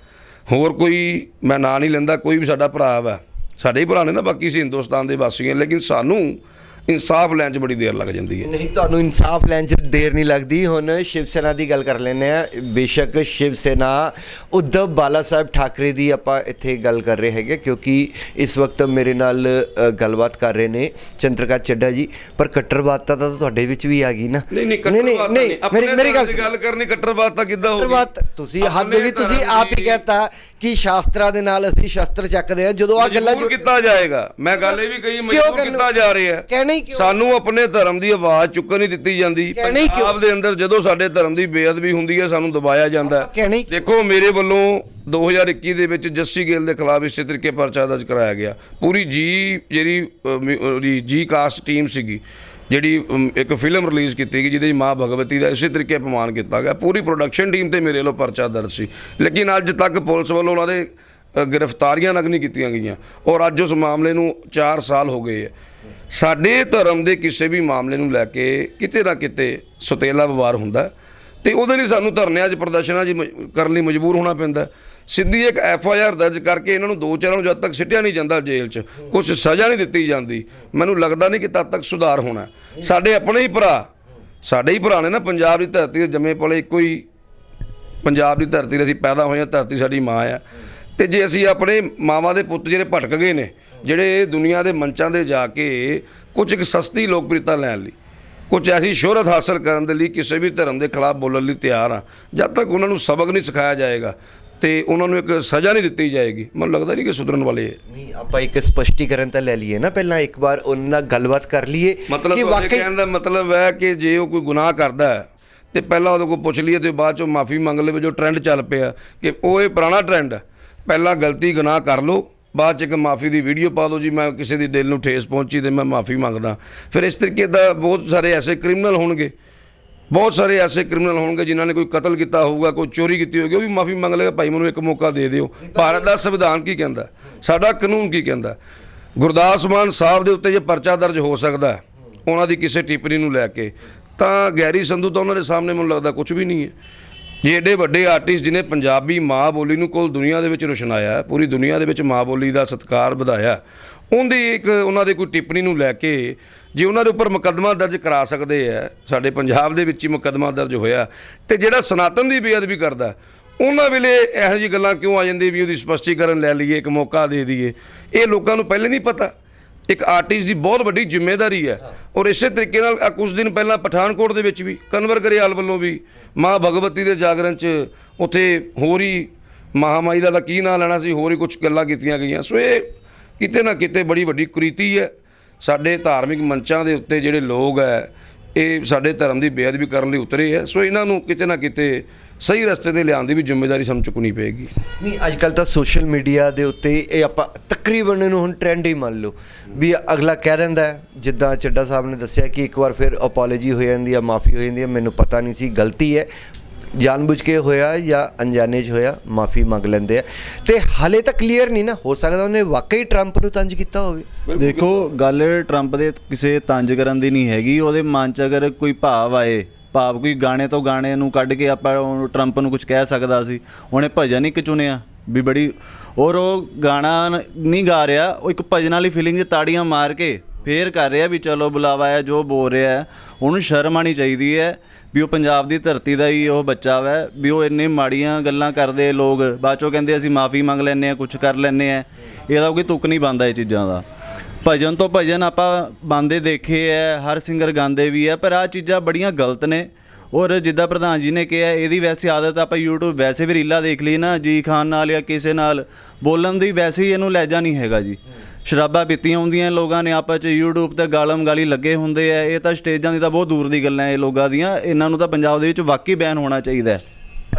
Speaker 1: ਹੋਰ ਕੋਈ, ਮੈਂ ਨਾਂ ਨਹੀਂ ਲੈਂਦਾ, ਕੋਈ ਵੀ ਸਾਡਾ ਭਰਾ ਵਾ ਸਾਡੇ ਹੀ ਭਰਾ ਨੇ ਨਾ ਬਾਕੀ ਸੀ ਹਿੰਦੁਸਤਾਨ ਦੇ ਵਾਸੀ ਹਾਂ ਲੇਕਿਨ ਸਾਨੂੰ ਇਨਸਾਫ ਲੈਣ 'ਚ ਬੜੀ ਦੇਰ ਲੱਗ ਜਾਂਦੀ ਹੈ।
Speaker 2: ਨਹੀਂ ਤੁਹਾਨੂੰ ਇਨਸਾਫ ਲੈਣ 'ਚ ਦੇਰ ਨਹੀਂ ਲੱਗਦੀ। ਹੁਣ ਸ਼ਿਵ ਸੈਨਾ ਦੀ ਗੱਲ ਕਰ ਲੈਂਦੇ ਆ ਬੇਸ਼ੱਕ ਸ਼ਿਵ ਸੈਨਾ ਉद्धਵ ਬਾਲਾ ਸਾਹਿਬ ਠਾਕਰੇ ਦੀ ਆਪਾਂ ਇੱਥੇ ਗੱਲ ਕਰ ਰਹੇ ਹੈਗੇ ਕਿਉਂਕਿ ਇਸ ਵਕਤ ਮੇਰੇ ਨਾਲ ਗੱਲਬਾਤ ਕਰ ਰਹੇ ਨੇ ਚੰਦਰਕਾਂਤ ਚੱਡਾ ਜੀ। ਪਰ ਕੱਟਰਵਾਦਤਾ ਤਾਂ ਤੁਹਾਡੇ ਵਿੱਚ ਵੀ ਆ ਗਈ ਨਾ।
Speaker 1: ਨਹੀਂ ਨਹੀਂ ਨਹੀਂ
Speaker 2: ਮੇਰੀ ਮੇਰੀ ਗੱਲ
Speaker 1: ਕਰਨੀ ਕੱਟਰਵਾਦ ਤਾਂ ਕਿੱਦਾਂ ਹੋਗੀ
Speaker 2: ਕੱਟਰਵਾਦ ਤੁਸੀਂ ਹੱਦ ਵੀ ਤੁਸੀਂ ਆਪ ਹੀ ਕਹਤਾ ਕਿ ਸ਼ਾਸਤਰਾਂ ਦੇ ਨਾਲ ਅਸੀਂ ਸ਼ਸਤਰ ਚੱਕਦੇ ਆ ਜਦੋਂ ਆ ਗੱਲਾਂ
Speaker 1: ਕੀਤਾ ਜਾਏਗਾ। ਮੈਂ ਗੱਲ ਇਹ ਵੀ ਕਹੀ ਮਜਬੂਰ ਕੀਤਾ ਜਾ ਰਿਹਾ ਹੈ
Speaker 2: ਕਹਿਣਾ ਕਿਉਂ?
Speaker 1: ਸਾਨੂੰ ਆਪਣੇ ਧਰਮ ਦੀ ਆਵਾਜ਼ ਚੁੱਕਣ ਨਹੀਂ ਦਿੱਤੀ ਜਾਂਦੀ
Speaker 2: ਕਹਿਣਾ ਹੀ ਕਿਉਂ?
Speaker 1: ਪੰਜਾਬ ਦੇ ਅੰਦਰ ਜਦੋਂ ਸਾਡੇ ਧਰਮ ਦੀ ਬੇਅਦਬੀ ਹੁੰਦੀ ਹੈ ਸਾਨੂੰ ਦਬਾਇਆ ਜਾਂਦਾ
Speaker 2: ਕਹਿਣਾ ਕਿਉਂ?
Speaker 1: ਦੇਖੋ ਮੇਰੇ ਵੱਲੋਂ 2021 ਦੇ ਵਿੱਚ ਜੱਸੀ ਗਿੱਲ ਦੇ ਖਿਲਾਫ ਇਸੇ ਤਰੀਕੇ ਪਰਚਾ ਦਰਜ ਕਰਾਇਆ ਗਿਆ ਪੂਰੀ ਜੀ ਜਿਹੜੀ ਅ, ਮ- ਉਹਦੀ ਜੀ ਕਾਸਟ ਟੀਮ ਸੀਗੀ ਜਿਹੜੀ ਅਮ, ਇੱਕ ਫਿਲਮ ਰਿਲੀਜ਼ ਕੀਤੀ ਗਈ ਜਿਹਦੇ 'ਚ ਮਾਂ ਭਗਵਤੀ ਦਾ ਇਸੇ ਤਰੀਕੇ ਅਪਮਾਨ ਕੀਤਾ ਗਿਆ ਪੂਰੀ ਪ੍ਰੋਡਕਸ਼ਨ ਟੀਮ ਤੇ ਮੇਰੇ ਵੱਲੋਂ ਪਰਚਾ ਦਰਜ ਸੀ ਲੇਕਿਨ ਅੱਜ ਤੱਕ ਪੁਲਿਸ ਵੱਲੋਂ ਉਹਨਾਂ ਦੇ ਗ੍ਰਿਫਤਾਰੀਆਂ ਤੱਕ ਨਹੀਂ ਕੀਤੀਆਂ ਗਈਆਂ। ਔਰ ਅੱਜ ਉਸ ਮਾਮਲੇ ਨੂੰ 4 ਸਾਲ ਹੋ ਗਏ ਹੈ। ਸਾਡੇ ਧਰਮ ਦੇ ਕਿਸੇ ਵੀ ਮਾਮਲੇ ਨੂੰ ਲੈ ਕੇ ਕਿਤੇ ਨਾ ਕਿਤੇ ਸੁਤੇਲਾ ਵਿਵਹਾਰ ਹੁੰਦਾ ਹੈ। ਤੇ ਉਹਦੇ ਲਈ ਸਾਨੂੰ ਧਰਨਿਆਂ 'ਚ ਪ੍ਰਦਰਸ਼ਨਾਂ 'ਚ ਮ- ਕਰਨ ਲਈ ਮਜਬੂਰ ਹੋਣਾ ਪੈਂਦਾ ਸਿੱਧੀ ਇੱਕ ਐਫ ਆਈ ਆਰ ਦਰਜ ਕਰਕੇ ਇਹਨਾਂ ਨੂੰ ਦੋ ਚਾਰਾਂ ਨੂੰ ਜਦ ਤੱਕ ਸਿੱਟਿਆ ਨਹੀਂ ਜਾਂਦਾ ਜੇਲ੍ਹ 'ਚ ਕੁਝ ਸਜ਼ਾ ਨਹੀਂ ਦਿੱਤੀ ਜਾਂਦੀ। ਮੈਨੂੰ ਲੱਗਦਾ ਨਹੀਂ ਕਿ ਤਦ ਤੱਕ ਸੁਧਾਰ ਹੋਣਾ ਸਾਡੇ ਆਪਣੇ ਹੀ ਭਰਾ, ਸਾਡੇ ਹੀ ਭਰਾ ਨੇ ਨਾ ਪੰਜਾਬ ਦੀ ਧਰਤੀ ਤੇ ਜੰਮੇ ਪਲੇ ਇੱਕੋ ਹੀ ਪੰਜਾਬ ਦੀ ਧਰਤੀ 'ਤੇ ਅਸੀਂ ਪੈਦਾ ਹੋਏ ਹਾਂ, ਧਰਤੀ ਸਾਡੀ ਮਾਂ ਆ ਤੇ ਜੇ ਅਸੀਂ ਆਪਣੇ ਮਾਵਾਂ ਦੇ ਪੁੱਤ ਜਿਹੜੇ ਭਟਕ ਗਏ ਨੇ ਜਿਹੜੇ ਦੁਨੀਆ ਦੇ ਮੰਚਾਂ ਦੇ ਜਾ ਕੇ ਕੁਝ ਇੱਕ ਸਸਤੀ ਲੋਕਪ੍ਰਿਯਤਾ ਲੈਣ ਲਈ ਕੁਝ ਐਸੀ ਸ਼ੋਹਰਤ ਹਾਸਲ ਕਰਨ ਦੇ ਲਈ ਕਿਸੇ ਵੀ ਧਰਮ ਦੇ ਖਿਲਾਫ ਬੋਲਣ ਲਈ ਤਿਆਰ ਆ ਜਦ ਤੱਕ ਉਹਨਾਂ ਨੂੰ ਸਬਕ ਨਹੀਂ ਸਿਖਾਇਆ ਜਾਏਗਾ ਤੇ ਉਹਨਾਂ ਨੂੰ ਇੱਕ ਸਜ਼ਾ ਨਹੀਂ ਦਿੱਤੀ ਜਾਏਗੀ। ਮੈਨੂੰ ਲੱਗਦਾ ਨਹੀਂ ਕਿ ਸੁਧਰਨ ਵਾਲੇ
Speaker 2: ਨਹੀਂ ਆਪਾਂ ਇੱਕ ਸਪਸ਼ਟੀਕਰਨ ਤਾਂ ਲੈ ਲਈਏ ਨਾ ਪਹਿਲਾਂ ਇੱਕ ਵਾਰ ਉਹਨਾਂ ਨਾਲ ਗੱਲਬਾਤ ਕਰ ਲਈਏ ਕਿ ਵਾਕਈ
Speaker 1: ਕਹਿਣ ਦਾ ਮਤਲਬ ਹੈ ਕਿ ਜੇ ਉਹ ਕੋਈ ਗੁਨਾਹ ਕਰਦਾ ਹੈ ਤੇ ਪਹਿਲਾਂ ਉਹਦੇ ਕੋਲ ਪੁੱਛ ਲਈਏ ਤੇ ਬਾਅਦ ਚੋਂ ਮਾਫੀ ਮੰਗ ਲਵੇ ਜੋ ਟ੍ਰੈਂਡ ਚੱਲ ਪਿਆ ਕਿ ਉਹ ਇਹ ਪੁਰਾਣਾ ਟ੍ਰੈਂਡ ਹੈ। ਪਹਿਲਾਂ ਗਲਤੀ ਗੁਨਾਹ ਕਰ ਲਓ ਬਾਅਦ ਚ ਇੱਕ ਮਾਫੀ ਦੀ ਵੀਡੀਓ ਪਾ ਦਿਓ ਜੀ ਮੈਂ ਕਿਸੇ ਦੀ ਦਿਲ ਨੂੰ ਠੇਸ ਪਹੁੰਚੀ ਤੇ ਮੈਂ ਮਾਫੀ ਮੰਗਦਾ। ਫਿਰ ਇਸ ਤਰੀਕੇ ਦਾ ਬਹੁਤ ਸਾਰੇ ਐਸੇ ਕ੍ਰਿਮੀਨਲ ਹੋਣਗੇ। ਬਹੁਤ ਸਾਰੇ ਐਸੇ ਕ੍ਰਿਮੀਨਲ ਹੋਣਗੇ ਜਿਨ੍ਹਾਂ ਨੇ ਕੋਈ ਕਤਲ ਕੀਤਾ ਹੋਊਗਾ ਕੋਈ ਚੋਰੀ ਕੀਤੀ ਹੋਊਗੀ ਉਹ ਵੀ ਮਾਫੀ ਮੰਗ ਲਏਗਾ ਭਾਈ ਮੈਨੂੰ ਇੱਕ ਮੌਕਾ ਦੇ ਦਿਓ। ਭਾਰਤ ਦਾ ਸੰਵਿਧਾਨ ਕੀ ਕਹਿੰਦਾ? ਸਾਡਾ ਕਾਨੂੰਨ ਕੀ ਕਹਿੰਦਾ? ਗੁਰਦਾਸ ਮਾਨ ਸਾਹਿਬ ਦੇ ਉੱਤੇ ਜੇ ਪਰਚਾ ਦਰਜ ਹੋ ਸਕਦਾ ਉਹਨਾਂ ਦੀ ਕਿਸੇ ਟਿੱਪਣੀ ਨੂੰ ਲੈ ਕੇ ਤਾਂ ਗੈਰੀ ਸੰਧੂ ਤਾਂ ਉਹਨਾਂ ਦੇ ਸਾਹਮਣੇ ਮੈਨੂੰ ਲੱਗਦਾ ਕੁਝ ਵੀ ਨਹੀਂ ਹੈ। ਜੇ ਏਡੇ ਵੱਡੇ ਆਰਟਿਸਟ ਜਿਨੇ ਪੰਜਾਬੀ ਮਾਂ ਬੋਲੀ ਨੂੰ ਕੋਲ ਦੁਨੀਆ ਦੇ ਵਿੱਚ ਰੁਸ਼ਨਾਇਆ, ਪੂਰੀ ਦੁਨੀਆ ਦੇ ਵਿੱਚ ਮਾਂ ਬੋਲੀ ਦਾ ਸਤਿਕਾਰ ਵਧਾਇਆ। ਉਹਦੀ ਇੱਕ ਉਹਨਾਂ ਦੇ ਕੋਈ ਟਿੱਪਣੀ ਨੂੰ ਲੈ ਕੇ ਜੇ ਉਹਨਾਂ ਦੇ ਉੱਪਰ ਮੁਕੱਦਮਾ ਦਰਜ ਕਰਾ ਸਕਦੇ ਆ, ਸਾਡੇ ਪੰਜਾਬ ਦੇ ਵਿੱਚ ਹੀ ਮੁਕੱਦਮਾ ਦਰਜ ਹੋਇਆ ਤੇ ਜਿਹੜਾ ਸਨਾਤਨ ਦੀ ਬੇਅਦਬੀ ਕਰਦਾ, ਉਹਨਾਂ ਵੇਲੇ ਇਹੋ ਜਿਹੀ ਗੱਲਾਂ ਕਿਉਂ ਆ ਜਾਂਦੀ ਵੀ ਉਹਦੀ ਸਪਸ਼ਟੀਕਰਨ ਲੈ ਲਈਏ, ਇੱਕ ਮੌਕਾ ਦੇ ਦਈਏ? ਇਹ ਲੋਕਾਂ ਨੂੰ ਪਹਿਲੇ ਨਹੀਂ ਪਤਾ। ਇੱਕ ਆਰਟਿਸਟ ਦੀ ਬਹੁਤ ਵੱਡੀ ਜ਼ਿੰਮੇਵਾਰੀ ਹੈ। ਔਰ ਇਸੇ ਤਰੀਕੇ ਨਾਲ ਆਹ ਕੁਝ ਦਿਨ ਪਹਿਲਾਂ ਪਠਾਨਕੋਟ ਦੇ ਵਿੱਚ ਵੀ, ਕਨਵਰ ਗਰੇਵਾਲ ਵੱਲੋਂ ਵੀ ਮਾਂ ਭਗਵਤੀ ਦੇ ਜਾਗਰਣ 'ਚ ਉੱਥੇ ਹੋਰ ਹੀ ਮਹਾਮਾਈ ਦਾ ਤਾਂ ਕੀ ਨਾਂ ਲੈਣਾ ਸੀ, ਹੋਰ ਹੀ ਕੁਝ ਗੱਲਾਂ ਕੀਤੀਆਂ ਗਈਆਂ। ਸੋ ਇਹ ਕਿਤੇ ਨਾ ਕਿਤੇ ਬੜੀ ਵੱਡੀ ਕੁਰੀਤੀ ਹੈ। ਸਾਡੇ ਧਾਰਮਿਕ ਮੰਚਾਂ ਦੇ ਉੱਤੇ ਜਿਹੜੇ ਲੋਕ ਹੈ ਇਹ ਸਾਡੇ ਧਰਮ ਦੀ ਬੇਅਦਬੀ ਕਰਨ ਲਈ ਉਤਰੇ ਹੈ ਸੋ ਇਹਨਾਂ ਨੂੰ ਕਿਤੇ ਨਾ ਕਿਤੇ ਸਹੀ ਰਸਤੇ ਤੇ ਲਿਆਉਣ ਦੀ ਵੀ ਜ਼ਿੰਮੇਵਾਰੀ ਸਾਨੂੰ ਚੁੱਕਣੀ ਪਏਗੀ।
Speaker 2: ਨਹੀਂ ਅੱਜ ਕੱਲ ਤਾਂ ਸੋਸ਼ਲ ਮੀਡੀਆ ਦੇ ਉੱਤੇ ਇਹ ਆਪਾਂ ਤਕਰੀਬਨ ਇਹਨੂੰ ਹੁਣ ਟ੍ਰੈਂਡ ਹੀ ਮੰਨ ਲਓ ਵੀ ਅਗਲਾ ਕਹਿ ਦਿੰਦਾ ਜਿੱਦਾਂ ਚੱਡਾ ਸਾਹਿਬ ਨੇ ਦੱਸਿਆ ਕਿ ਇੱਕ ਵਾਰ ਫਿਰ ਅਪੋਲੋਜੀ ਹੋ ਜਾਂਦੀ ਆ, ਮਾਫੀ ਹੋ ਜਾਂਦੀ ਹੈ ਮੈਨੂੰ ਪਤਾ ਨਹੀਂ ਸੀ, ਗਲਤੀ ਹੈ। ਜਾਣਬੁੱਝ ਕੇ ਹੋਇਆ ਜਾਂ ਅਣਜਾਣੇ 'ਚ ਹੋਇਆ ਮਾਫੀ ਮੰਗ ਲੈਂਦੇ ਆ। ਤੇ ਹਲੇ ਤਾਂ ਕਲੀਅਰ ਨਹੀਂ ਨਾ ਹੋ ਸਕਦਾ ਉਹਨੇ ਵਾਕਈ ਟਰੰਪ ਨੂੰ ਤੰਜ ਕੀਤਾ ਹੋਵੇ।
Speaker 3: ਦੇਖੋ ਗੱਲ ਟਰੰਪ ਦੇ ਕਿਸੇ ਤੰਜ ਕਰਨ ਦੀ ਨਹੀਂ ਹੈਗੀ। ਉਹਦੇ ਮਨ 'ਚ ਅਗਰ ਕੋਈ ਭਾਵ ਆਏ ਭਾਵ ਕੋਈ ਗਾਣੇ ਤੋਂ ਗਾਣੇ ਨੂੰ ਕੱਢ ਕੇ ਆਪਾਂ ਉਹ ਟਰੰਪ ਨੂੰ ਕੁਝ ਕਹਿ ਸਕਦਾ ਸੀ ਉਹਨੇ ਭਜਨ ਇੱਕ ਚੁਣਿਆ ਵੀ ਬੜੀ ਔਰ ਉਹ ਗਾਣਾ ਨਹੀਂ ਗਾ ਰਿਹਾ ਉਹ ਇੱਕ ਭਜਨ ਵਾਲੀ ਫੀਲਿੰਗ 'ਚ ਤਾੜੀਆਂ ਮਾਰ ਕੇ ਫੇਰ ਕਰ ਰਿਹਾ ਵੀ ਚਲੋ ਬੁਲਾਵਾ ਹੈ, ਜੋ ਬੋਲ ਰਿਹਾ ਹੈ, ਉਹਨੂੰ ਸ਼ਰਮ ਆਣੀ ਚਾਹੀਦੀ ਹੈ ਵੀ ਉਹ ਪੰਜਾਬ ਦੀ ਧਰਤੀ ਦਾ ਹੀ ਉਹ ਬੱਚਾ ਵੈ, ਵੀ ਉਹ ਇੰਨੇ ਮਾੜੀਆਂ ਗੱਲਾਂ ਕਰਦੇ ਲੋਕ, ਬਾਅਦ ਚੋਂ ਕਹਿੰਦੇ ਅਸੀਂ ਮਾਫੀ ਮੰਗ ਲੈਂਦੇ ਆ ਕੁਝ ਕਰ ਲੈਂਦੇ ਆ ਇਹਦਾ ਕੋਈ ਤੁਕ ਨਹੀਂ ਬੰਦਾ ਇਹ ਚੀਜ਼ਾਂ ਦਾ। ਭਜਨ ਤੋਂ ਭਜਨ ਆਪਾਂ ਬੰਦੇ ਦੇਖੇ ਐ ਹਰ ਸਿੰਗਰ ਗਾਉਂਦੇ ਵੀ ਐ ਪਰ ਆ ਚੀਜ਼ਾਂ ਬੜੀਆਂ ਗਲਤ ਨੇ। ਔਰ ਜਿੱਦਾਂ ਪ੍ਰਧਾਨ ਜੀ ਨੇ ਕਿਹਾ, ਇਹਦੀ ਵੈਸੇ ਆਦਤ ਆਪਾਂ YouTube ਵੈਸੇ ਵੀ ਰੀਲਾਂ ਦੇਖ ਲਈ ਨਾ, ਜੀ ਖਾਨ ਨਾਲ ਜਾਂ ਕਿਸੇ ਨਾਲ, ਬੋਲਣ ਦੀ ਵੈਸੇ ਹੀ ਇਹਨੂੰ ਲਹਿਜਾ ਨਹੀਂ ਹੈਗਾ ਜੀ। ਸ਼ਰਾਬਾਂ ਪੀਤੀਆਂ ਹੁੰਦੀਆਂ ਲੋਕਾਂ ਨੇ ਆਪਸ ਚ YouTube ਤੇ ਗਾਲਮ ਗਾਲੀ ਲੱਗੇ ਹੁੰਦੇ ਆ। ਇਹ ਤਾਂ ਸਟੇਜਾਂ ਦੀ ਤਾਂ ਬਹੁਤ ਦੂਰ ਦੀ ਗੱਲਾਂ ਇਹ ਲੋਕਾਂ ਦੀਆਂ। ਇਹਨਾਂ ਨੂੰ ਤਾਂ ਪੰਜਾਬ ਦੇ ਵਿੱਚ ਵਾਕਈ ਬੈਨ ਹੋਣਾ ਚਾਹੀਦਾ ਹੈ।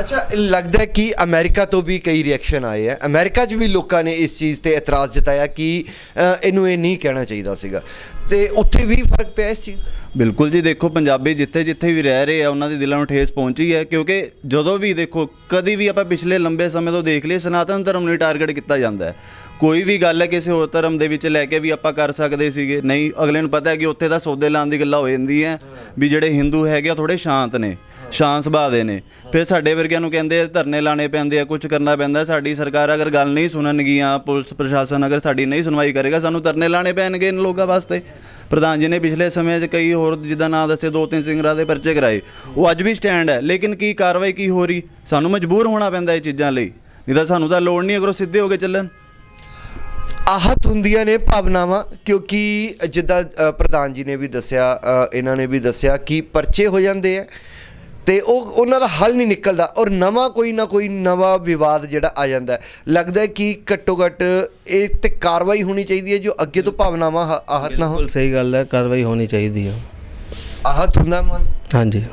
Speaker 2: ਅੱਛਾ ਲੱਗਦਾ ਹੈ ਕਿ ਅਮਰੀਕਾ ਤੋਂ ਵੀ ਕਈ ਰਿਐਕਸ਼ਨ ਆਏ ਆ। ਅਮਰੀਕਾ 'ਚ ਵੀ ਲੋਕਾਂ ਨੇ ਇਸ ਚੀਜ਼ ਤੇ ਇਤਰਾਜ਼ ਜਤਾਇਆ ਕਿ ਇਹਨੂੰ ਇਹ ਨਹੀਂ ਕਹਿਣਾ ਚਾਹੀਦਾ ਸੀਗਾ। ਤੇ ਉੱਥੇ ਵੀ ਫ਼ਰਕ ਪਿਆ ਇਸ ਚੀਜ਼
Speaker 3: ਬਿਲਕੁਲ ਜੀ ਦੇਖੋ ਪੰਜਾਬੀ ਜਿੱਥੇ ਜਿੱਥੇ ਵੀ ਰਹਿ ਰਹੇ ਆ ਉਹਨਾਂ ਦੇ ਦਿਲਾਂ ਨੂੰ ਠੇਸ ਪਹੁੰਚੀ ਹੈ ਕਿਉਂਕਿ ਜਦੋਂ ਵੀ ਦੇਖੋ ਕਦੀ ਵੀ ਆਪਾਂ ਪਿਛਲੇ ਲੰਬੇ ਸਮੇਂ ਤੋਂ ਦੇਖ ਲਈਏ ਸਨਾਤਨ ਧਰਮ ਨੂੰ ਟਾਰਗੇਟ ਕੀਤਾ ਜਾਂਦਾ ਹੈ। ਕੋਈ ਵੀ ਗੱਲ ਹੈ ਕਿਸੇ ਹੋਰ ਧਰਮ ਦੇ ਵਿੱਚ ਲੈ ਕੇ ਵੀ ਆਪਾਂ ਕਰ ਸਕਦੇ ਸੀਗੇ। ਨਹੀਂ ਅਗਲੇ ਨੂੰ ਪਤਾ ਹੈ ਕਿ ਉੱਥੇ ਤਾਂ ਸੌਦੇ ਲਾਉਣ ਦੀ ਗੱਲਾਂ ਹੋ ਜਾਂਦੀਆਂ ਵੀ ਜਿਹੜੇ ਹਿੰਦੂ ਹੈਗੇ ਆ ਥੋੜੇ ਸ਼ਾਂਤ ਨੇ ਸ਼ਾਂਤ ਸੁਭਾਅ ਦੇ ਨੇ। ਫਿਰ ਸਾਡੇ ਵਰਗਿਆਂ ਨੂੰ ਕਹਿੰਦੇ ਆ, ਧਰਨੇ ਲਾਣੇ ਪੈਂਦੇ ਆ ਕੁਝ ਕਰਨਾ ਪੈਂਦਾ ਸਾਡੀ ਸਰਕਾਰ ਅਗਰ ਗੱਲ ਨਹੀਂ ਸੁਣਨਗੀਆਂ ਪੁਲਿਸ ਪ੍ਰਸ਼ਾਸਨ ਅਗਰ ਸਾਡੀ ਨਹੀਂ ਸੁਣਵਾਈ ਕਰੇਗਾ ਸਾਨੂੰ ਧਰਨੇ ਲਾਣੇ ਪੈਣਗੇ ਇਹਨਾਂ ਲੋਕਾਂ ਵਾਸਤੇ। ਪ੍ਰਧਾਨ ਜੀ ਨੇ ਪਿਛਲੇ ਸਮੇਂ 'ਚ ਕਈ ਹੋਰ ਜਿੱਦਾਂ ਨਾਂ ਦੱਸੇ ਦੋ ਤਿੰਨ ਸਿੰਗਰਾਂ ਦੇ ਪਰਚੇ ਕਰਾਏ। ਉਹ ਅੱਜ ਵੀ ਸਟੈਂਡ ਹੈ ਲੇਕਿਨ ਕੀ ਕਾਰਵਾਈ ਕੀ ਹੋ ਰਹੀ? ਸਾਨੂੰ ਮਜਬੂਰ ਹੋਣਾ ਪੈਂਦਾ ਇਹ ਚੀਜ਼ਾਂ ਲਈ। ਨਹੀਂ ਤਾਂ ਸਾਨੂੰ ਤਾਂ ਲੋੜ ਨਹੀਂ ਅਗਰ ਉਹ ਸਿੱਧੇ ਹੋ ਕੇ ਚੱਲਣ।
Speaker 2: ਆਹਤ ਹੁੰਦੀਆਂ ਨੇ ਭਾਵਨਾਵਾਂ ਕਿਉਂਕਿ ਜਿੱਦਾਂ ਪ੍ਰਧਾਨ ਜੀ ਨੇ ਵੀ ਦੱਸਿਆ ਇਹਨਾਂ ਨੇ ਵੀ ਦੱਸਿਆ ਕਿ ਪਰਚੇ ਹੋ ਜਾਂਦੇ ਆ ਤੇ ਉਹ ਉਹਨਾਂ ਦਾ ਹੱਲ ਨਹੀਂ ਨਿਕਲਦਾ ਔਰ ਨਵਾਂ ਕੋਈ ਨਾ ਕੋਈ ਨਵਾਂ ਵਿਵਾਦ ਜਿਹੜਾ ਆ ਜਾਂਦਾ ਹੈ। ਲੱਗਦਾ ਹੈ ਕਿ ਘੱਟੋ ਘੱਟ ਇਹ ਤੇ ਕਾਰਵਾਈ ਹੋਣੀ ਚਾਹੀਦੀ ਹੈ ਜੋ ਅੱਗੇ ਤੋਂ ਭਾਵਨਾਵਾਂ ਆਹਤ ਨਾ ਹੋ
Speaker 5: ਬਿਲਕੁਲ ਸਹੀ ਗੱਲ ਹੈ ਕਾਰਵਾਈ ਹੋਣੀ ਚਾਹੀਦੀ ਹੈ
Speaker 2: ਆਹਤ ਹੁੰਦਾ ਮਨ
Speaker 5: ਹਾਂਜੀ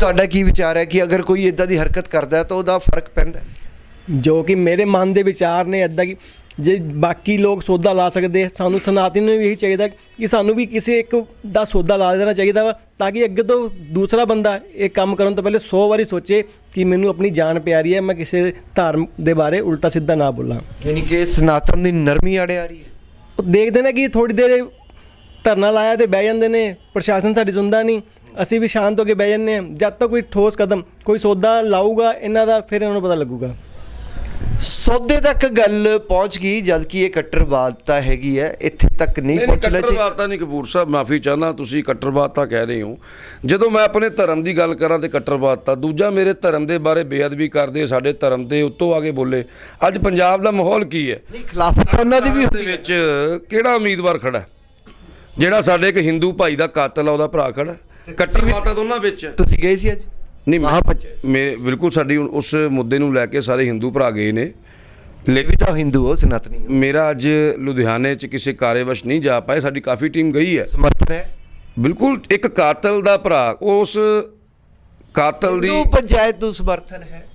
Speaker 2: ਤੁਹਾਡਾ ਕੀ ਵਿਚਾਰ ਹੈ ਕਿ ਅਗਰ ਕੋਈ ਇਦਾਂ ਦੀ ਹਰਕਤ ਕਰਦਾ ਹੈ ਤਾਂ ਉਹਦਾ ਫ਼ਰਕ ਪੈਂਦਾ?
Speaker 4: ਜੋ ਕਿ ਮੇਰੇ ਮਨ ਦੇ ਵਿਚਾਰ ਨੇ ਇਦਾਂ ਕਿ ਜੇ ਬਾਕੀ ਲੋਕ ਸੌਦਾ ਲਾ ਸਕਦੇ ਸਾਨੂੰ ਸਨਾਤਨੀ ਨੂੰ ਵੀ ਇਹੀ ਚਾਹੀਦਾ ਕਿ ਸਾਨੂੰ ਵੀ ਕਿਸੇ ਇੱਕ ਦਾ ਸੌਦਾ ਲਾ ਦੇਣਾ ਚਾਹੀਦਾ ਵਾ ਤਾਂ ਕਿ ਅੱਗੇ ਤੋਂ ਦੂਸਰਾ ਬੰਦਾ ਇਹ ਕੰਮ ਕਰਨ ਤੋਂ ਪਹਿਲੇ 100 ਵਾਰੀ ਸੋਚੇ ਕਿ ਮੈਨੂੰ ਆਪਣੀ ਜਾਨ ਪਿਆਰੀ ਹੈ ਮੈਂ ਕਿਸੇ ਧਰਮ ਦੇ ਬਾਰੇ ਉਲਟਾ ਸਿੱਧਾ ਨਾ ਬੋਲਾਂ।
Speaker 2: ਯਾਨੀ ਕਿ ਸਨਾਤਨ ਦੀ ਨਰਮੀ ਆੜੇ ਆ ਰਹੀ ਹੈ।
Speaker 4: ਉਹ ਦੇਖਦੇ ਨੇ ਕਿ ਥੋੜੀ ਦੇਰ ਧਰਨਾ ਲਾਇਆ ਤੇ ਬਹਿ ਜਾਂਦੇ ਨੇ ਪ੍ਰਸ਼ਾਸਨ ਸਾਡੀ ਸੁਣਦਾ ਨਹੀਂ ਅਸੀਂ ਵੀ ਸ਼ਾਂਤ ਹੋ ਕੇ ਬਹਿ ਜਾਂਦੇ ਹਾਂ ਜਦ ਤੱਕ ਕੋਈ ਠੋਸ ਕਦਮ ਕੋਈ ਸੌਦਾ ਲਾਊਗਾ ਇਹਨਾਂ ਦਾ ਫਿਰ ਇਹਨਾਂ ਨੂੰ ਪਤਾ ਲੱਗੂਗਾ।
Speaker 2: ਸੌਦੇ ਤੱਕ ਗੱਲ ਪਹੁੰਚ ਗਈ ਜਦ ਕਿ ਇਹ ਕੱਟਰਵਾਦਤਾ ਹੈਗੀ ਹੈ ਇੱਥੇ ਤੱਕ ਨਹੀਂ ਪਹੁੰਚਣਾ ਚਾਹੀਦਾ
Speaker 1: ਕੱਟਰਵਾਦਤਾ ਨਹੀਂ ਕਪੂਰ ਸਾਹਿਬ ਮਾਫੀ ਚਾਹਨਾ ਤੁਸੀਂ ਕੱਟਰਵਾਦਤਾ ਕਹਿ ਰਹੇ ਹੋ ਜਦੋਂ ਮੈਂ ਆਪਣੇ ਧਰਮ ਦੀ ਗੱਲ ਕਰਾਂ ਤੇ ਕੱਟਰਵਾਦਤਾ ਦੂਜਾ ਮੇਰੇ ਧਰਮ ਦੇ ਬਾਰੇ ਬੇਅਦਬੀ ਕਰਦੇ ਸਾਡੇ ਧਰਮ ਦੇ ਉੱਤੋਂ ਆ ਕੇ ਬੋਲੇ ਅੱਜ ਪੰਜਾਬ ਦਾ ਮਾਹੌਲ ਕੀ ਹੈ
Speaker 2: ਨਹੀਂ ਖਿਲਾਫਤ ਉਹਨਾਂ ਦੀ ਵੀ ਹੁੰਦੀ
Speaker 1: ਵਿੱਚ ਕਿਹੜਾ ਉਮੀਦਵਾਰ ਖੜਾ? ਜਿਹੜਾ ਸਾਡੇ ਇੱਕ ਹਿੰਦੂ ਭਾਈ ਦਾ ਕਾਤਲ ਆ ਉਹਦਾ ਭਰਾ ਖੜਾ। ਕੱਟਰਵਾਦਤਾ ਦੋਨਾਂ ਵਿੱਚ।
Speaker 2: ਤੁਸੀਂ ਗਏ ਸੀ ਅੱਜ
Speaker 1: ਨਹੀਂ ਮੈਂ-
Speaker 2: ਮਹਾਪੰਚਾਇਤ।
Speaker 1: ਮੈਂ ਬਿਲਕੁਲ ਸਾਡੀ ਉਸ ਮੁੱਦੇ ਨੂੰ ਲੈ ਕੇ ਸਾਰੇ ਹਿੰਦੂ ਭਰਾ ਗਏ ਨੇ।
Speaker 2: ਵੀ ਤਾਂ ਹਿੰਦੂ ਹੋ ਸਨਾਤਨੀ ਹੋ।
Speaker 1: ਮੇਰਾ ਅੱਜ ਲੁਧਿਆਣੇ 'ਚ ਕਿਸੇ ਕਾਰਜਵਸ਼ ਨਹੀਂ ਜਾ ਪਾਏ ਸਾਡੀ ਕਾਫੀ ਟੀਮ ਗਈ ਹੈ।
Speaker 2: ਸਮਰਥਨ ਹੈ?
Speaker 1: ਬਿਲਕੁਲ ਇੱਕ ਕਾਤਲ ਦਾ ਭਰਾ ਉਸ ਕਾਤਲ ਦੀ
Speaker 2: ਹਿੰਦੂ ਪੰਚਾਇਤ ਨੂੰ ਸਮਰਥਨ ਹੈ?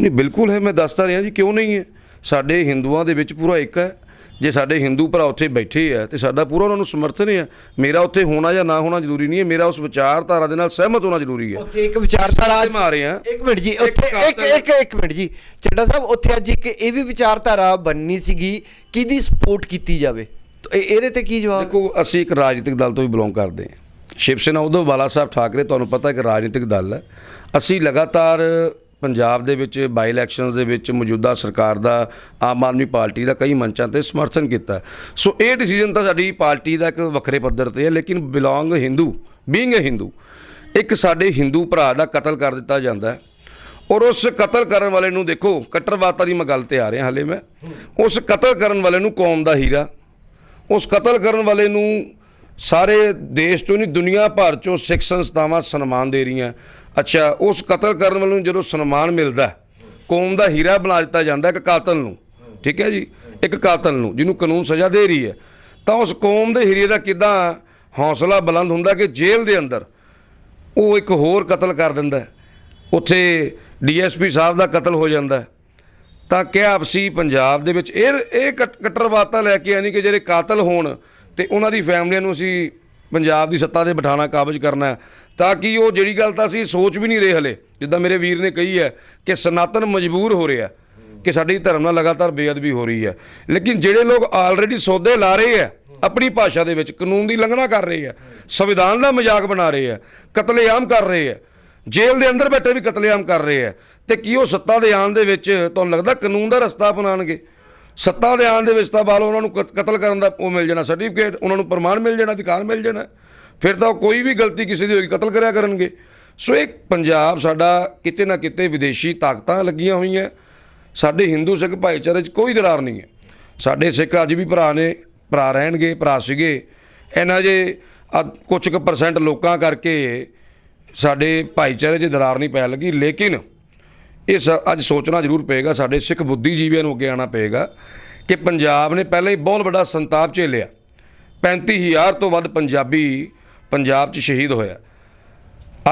Speaker 1: ਨਹੀਂ ਬਿਲਕੁਲ ਹੈ ਮੈਂ ਦੱਸਦਾ ਰਿਹਾ ਜੀ ਕਿਉਂ ਨਹੀਂ ਹੈ? ਸਾਡੇ ਹਿੰਦੂਆਂ ਦੇ ਵਿੱਚ ਪੂਰਾ ਇੱਕ ਹੈ। ਜੇ ਸਾਡੇ ਹਿੰਦੂ ਭਰਾ ਉੱਥੇ ਬੈਠੇ ਆ ਤੇ ਸਾਡਾ ਪੂਰਾ ਉਹਨਾਂ ਨੂੰ ਸਮਰਥਨ ਹੈ ਮੇਰਾ ਉੱਥੇ ਹੋਣਾ ਜਾਂ ਨਾ ਹੋਣਾ ਜ਼ਰੂਰੀ ਨਹੀਂ ਹੈ ਮੇਰਾ ਉਸ ਵਿਚਾਰਧਾਰਾ ਦੇ ਨਾਲ ਸਹਿਮਤ ਹੋਣਾ ਜ਼ਰੂਰੀ ਹੈ।
Speaker 2: ਉੱਥੇ ਇੱਕ ਵਿਚਾਰਧਾਰਾ
Speaker 1: ਤੇ ਮਾਰੇ ਆ।
Speaker 2: ਇੱਕ ਮਿੰਟ ਜੀ ਉੱਥੇ ਇੱਕ ਇੱਕ ਇੱਕ ਮਿੰਟ ਜੀ। ਚੱਡਾ ਸਾਹਿਬ ਉੱਥੇ ਅੱਜ ਇੱਕ ਇਹ ਵੀ ਵਿਚਾਰਧਾਰਾ ਬੰਨੀ ਸੀਗੀ ਕਿਹਦੀ ਸਪੋਰਟ ਕੀਤੀ ਜਾਵੇ? ਇਹਦੇ ਤੇ ਕੀ ਜਵਾਬ?
Speaker 1: ਦੇਖੋ ਅਸੀਂ ਇੱਕ ਰਾਜਨੀਤਿਕ ਦਲ ਤੋਂ ਵੀ ਬਿਲੋਂਗ ਕਰਦੇ ਹਾਂ। ਸ਼ਿਵ ਸੈਨਾ ਉਦੋਂ ਬਾਲਾ ਸਾਹਿਬ ਠਾਕਰੇ ਤੁਹਾਨੂੰ ਪਤਾ ਇੱਕ ਰਾਜਨੀਤਿਕ ਦਲ ਹੈ। ਅਸੀਂ ਲਗਾਤਾਰ ਪੰਜਾਬ ਦੇ ਵਿੱਚ ਬਾਈ ਇਲੈਕਸ਼ਨਸ ਦੇ ਵਿੱਚ ਮੌਜੂਦਾ ਸਰਕਾਰ ਦਾ, ਆਮ ਆਦਮੀ ਪਾਰਟੀ ਦਾ ਕਈ ਮੰਚਾਂ ਤੇ ਸਮਰਥਨ ਕੀਤਾ। ਸੋ ਇਹ ਡਿਸੀਜਨ ਤਾਂ ਸਾਡੀ ਪਾਰਟੀ ਦਾ ਇੱਕ ਵੱਖਰੇ ਪੱਧਰ ਤੇ ਹੈ, ਲੇਕਿਨ belong Hindu being a Hindu ਇੱਕ ਸਾਡੇ ਹਿੰਦੂ ਭਰਾ ਦਾ ਕਤਲ ਕਰ ਦਿੱਤਾ ਜਾਂਦਾ ਹੈ। ਔਰ ਉਸ ਕਤਲ ਕਰਨ ਵਾਲੇ ਨੂੰ ਦੇਖੋ ਕੱਟਰਵਾਤਾ ਦੀ ਮੈਂ ਗੱਲ ਤੇ ਆ ਰਿਹਾ ਹਾਲੇ ਮੈਂ। ਉਸ ਕਤਲ ਕਰਨ ਵਾਲੇ ਨੂੰ ਕੌਮ ਦਾ ਹੀਰਾ। ਉਸ ਕਤਲ ਕਰਨ ਵਾਲੇ ਨੂੰ ਸਾਰੇ ਦੇਸ਼ ਤੋਂ ਨਹੀਂ, ਦੁਨੀਆ ਭਰ ਚੋਂ ਸਿੱਖ ਸੰਸਥਾਵਾਂ ਸਨਮਾਨ ਦੇ ਰਹੀਆਂ। ਅੱਛਾ, ਉਸ ਕਤਲ ਕਰਨ ਵਾਲੇ ਨੂੰ ਜਦੋਂ ਸਨਮਾਨ ਮਿਲਦਾ ਕੌਮ ਦਾ ਹੀਰਾ ਬਣਾ ਦਿੱਤਾ ਜਾਂਦਾ ਇੱਕ ਕਾਤਲ ਨੂੰ। ਠੀਕ ਹੈ ਜੀ? ਇੱਕ ਕਾਤਲ ਨੂੰ, ਜਿਹਨੂੰ ਕਾਨੂੰਨ ਸਜ਼ਾ ਦੇ ਰਹੀ ਹੈ। ਤਾਂ ਉਸ ਕੌਮ ਦੇ ਹੀਰੇ ਦਾ ਕਿਦਾਂ ਹੌਸਲਾ ਬੁਲੰਦ ਹੁੰਦਾ ਕਿ ਜੇਲ੍ਹ ਦੇ ਅੰਦਰ ਉਹ ਇੱਕ ਹੋਰ ਕਤਲ ਕਰ ਦਿੰਦਾ ਹੈ। ਉੱਥੇ ਡੀਐਸਪੀ ਸਾਹਿਬ ਦਾ ਕਤਲ ਹੋ ਜਾਂਦਾ ਤਾਂ ਕਿਹਾ ਆਪਸੀ ਪੰਜਾਬ ਦੇ ਵਿੱਚ ਇਹ ਇਹ ਕੱਟ- ਲੈ ਕੇ ਆਣੀ ਕਿ ਜਿਹੜੇ ਕਾਤਲ ਹੋਣ ਤੇ ਉਹਨਾਂ ਦੀ ਫੈਮਲੀਆਂ ਨੂੰ ਅਸੀਂ ਪੰਜਾਬ ਦੀ ਸੱਤਾ ਤੇ ਬਿਠਾਣਾ ਕਾਬਜ ਕਰਨਾ ਤਾਂ ਕਿ ਉਹ ਜਿਹੜੀ ਗੱਲ ਤਾਂ ਅਸੀਂ ਸੋਚ ਵੀ ਨਹੀਂ ਰਹੇ ਹਲੇ, ਜਿੱਦਾਂ ਮੇਰੇ ਵੀਰ ਨੇ ਕਹੀ ਹੈ ਕਿ ਸਨਾਤਨ ਮਜਬੂਰ ਹੋ ਰਿਹਾ, ਕਿ ਸਾਡੀ ਧਰਮ ਨਾਲ ਲਗਾਤਾਰ ਬੇਅਦਬੀ ਹੋ ਰਹੀ ਹੈ। ਲੇਕਿਨ ਜਿਹੜੇ ਲੋਕ ਆਲਰੇਡੀ ਸੌਦੇ ਲਾ ਰਹੇ ਹੈ, ਆਪਣੀ ਭਾਸ਼ਾ ਦੇ ਵਿੱਚ ਕਾਨੂੰਨ ਦੀ ਉਲੰਘਣਾ ਕਰ ਰਹੇ ਹੈ, ਸੰਵਿਧਾਨ ਦਾ ਮਜ਼ਾਕ ਬਣਾ ਰਹੇ ਹੈ, ਕਤਲੇਆਮ ਕਰ ਰਹੇ ਹੈ, ਜੇਲ੍ਹ ਦੇ ਅੰਦਰ ਬੈਠੇ ਵੀ ਕਤਲੇਆਮ ਕਰ ਰਹੇ ਹੈ, ਤੇ ਕੀ ਉਹ ਸੱਤਾ ਦੇ ਆਉਣ ਦੇ ਵਿੱਚ ਤੁਹਾਨੂੰ ਲੱਗਦਾ ਕਾਨੂੰਨ ਦਾ ਰਸਤਾ ਅਪਣਾਉਣਗੇ? ਸੱਤਾ ਦੇ ਆਉਣ ਦੇ ਵਿੱਚ ਤਾਂ ਬਾਲ ਉਹਨਾਂ ਨੂੰ ਕਤ- ਕਤਲ ਕਰਨ ਦਾ ਉਹ ਮਿਲ ਜਾਣਾ ਸਰਟੀਫਿਕੇਟ ਉਹਨਾਂ ਨੂੰ ਪ੍ਰਮਾਣ ਮਿਲ ਜਾਣਾ, ਅਧਿਕਾਰ ਮਿਲ ਜਾਣਾ। ਫਿਰ ਤਾਂ ਉਹ ਕੋਈ ਵੀ ਗਲਤੀ ਕਿਸੇ ਦੀ ਹੋਏਗੀ ਕਤਲ ਕਰਿਆ ਕਰਨਗੇ। ਸੋ ਇਹ ਪੰਜਾਬ ਸਾਡਾ ਕਿਤੇ ਨਾ ਕਿਤੇ ਵਿਦੇਸ਼ੀ ਤਾਕਤਾਂ ਲੱਗੀਆਂ ਹੋਈਆਂ। ਸਾਡੇ ਹਿੰਦੂ ਸਿੱਖ ਭਾਈਚਾਰੇ 'ਚ ਕੋਈ ਦਰਾਰ ਨਹੀਂ ਹੈ। ਸਾਡੇ ਸਿੱਖ ਅੱਜ ਵੀ ਭਰਾ ਨੇ, ਭਰਾ ਰਹਿਣਗੇ, ਭਰਾ ਸੀਗੇ। ਇਹਨਾਂ ਜੇ ਆ ਕੁਝ ਕੁ ਪਰਸੈਂਟ ਲੋਕਾਂ ਕਰਕੇ ਸਾਡੇ ਭਾਈਚਾਰੇ 'ਚ ਦਰਾਰ ਨਹੀਂ ਪੈ ਲੱਗੀ। ਲੇਕਿਨ ਇਹ ਸ- ਅੱਜ ਸੋਚਣਾ ਜ਼ਰੂਰ ਪਏਗਾ, ਸਾਡੇ ਸਿੱਖ ਬੁੱਧੀਜੀਵੀਆਂ ਨੂੰ ਅੱਗੇ ਆਉਣਾ ਪਏਗਾ ਕਿ ਪੰਜਾਬ ਨੇ ਪਹਿਲਾਂ ਹੀ ਬਹੁਤ ਵੱਡਾ ਸੰਤਾਪ ਝੇਲਿਆ। 35000 ਤੋਂ ਵੱਧ ਪੰਜਾਬੀ ਪੰਜਾਬ 'ਚ ਸ਼ਹੀਦ ਹੋਇਆ।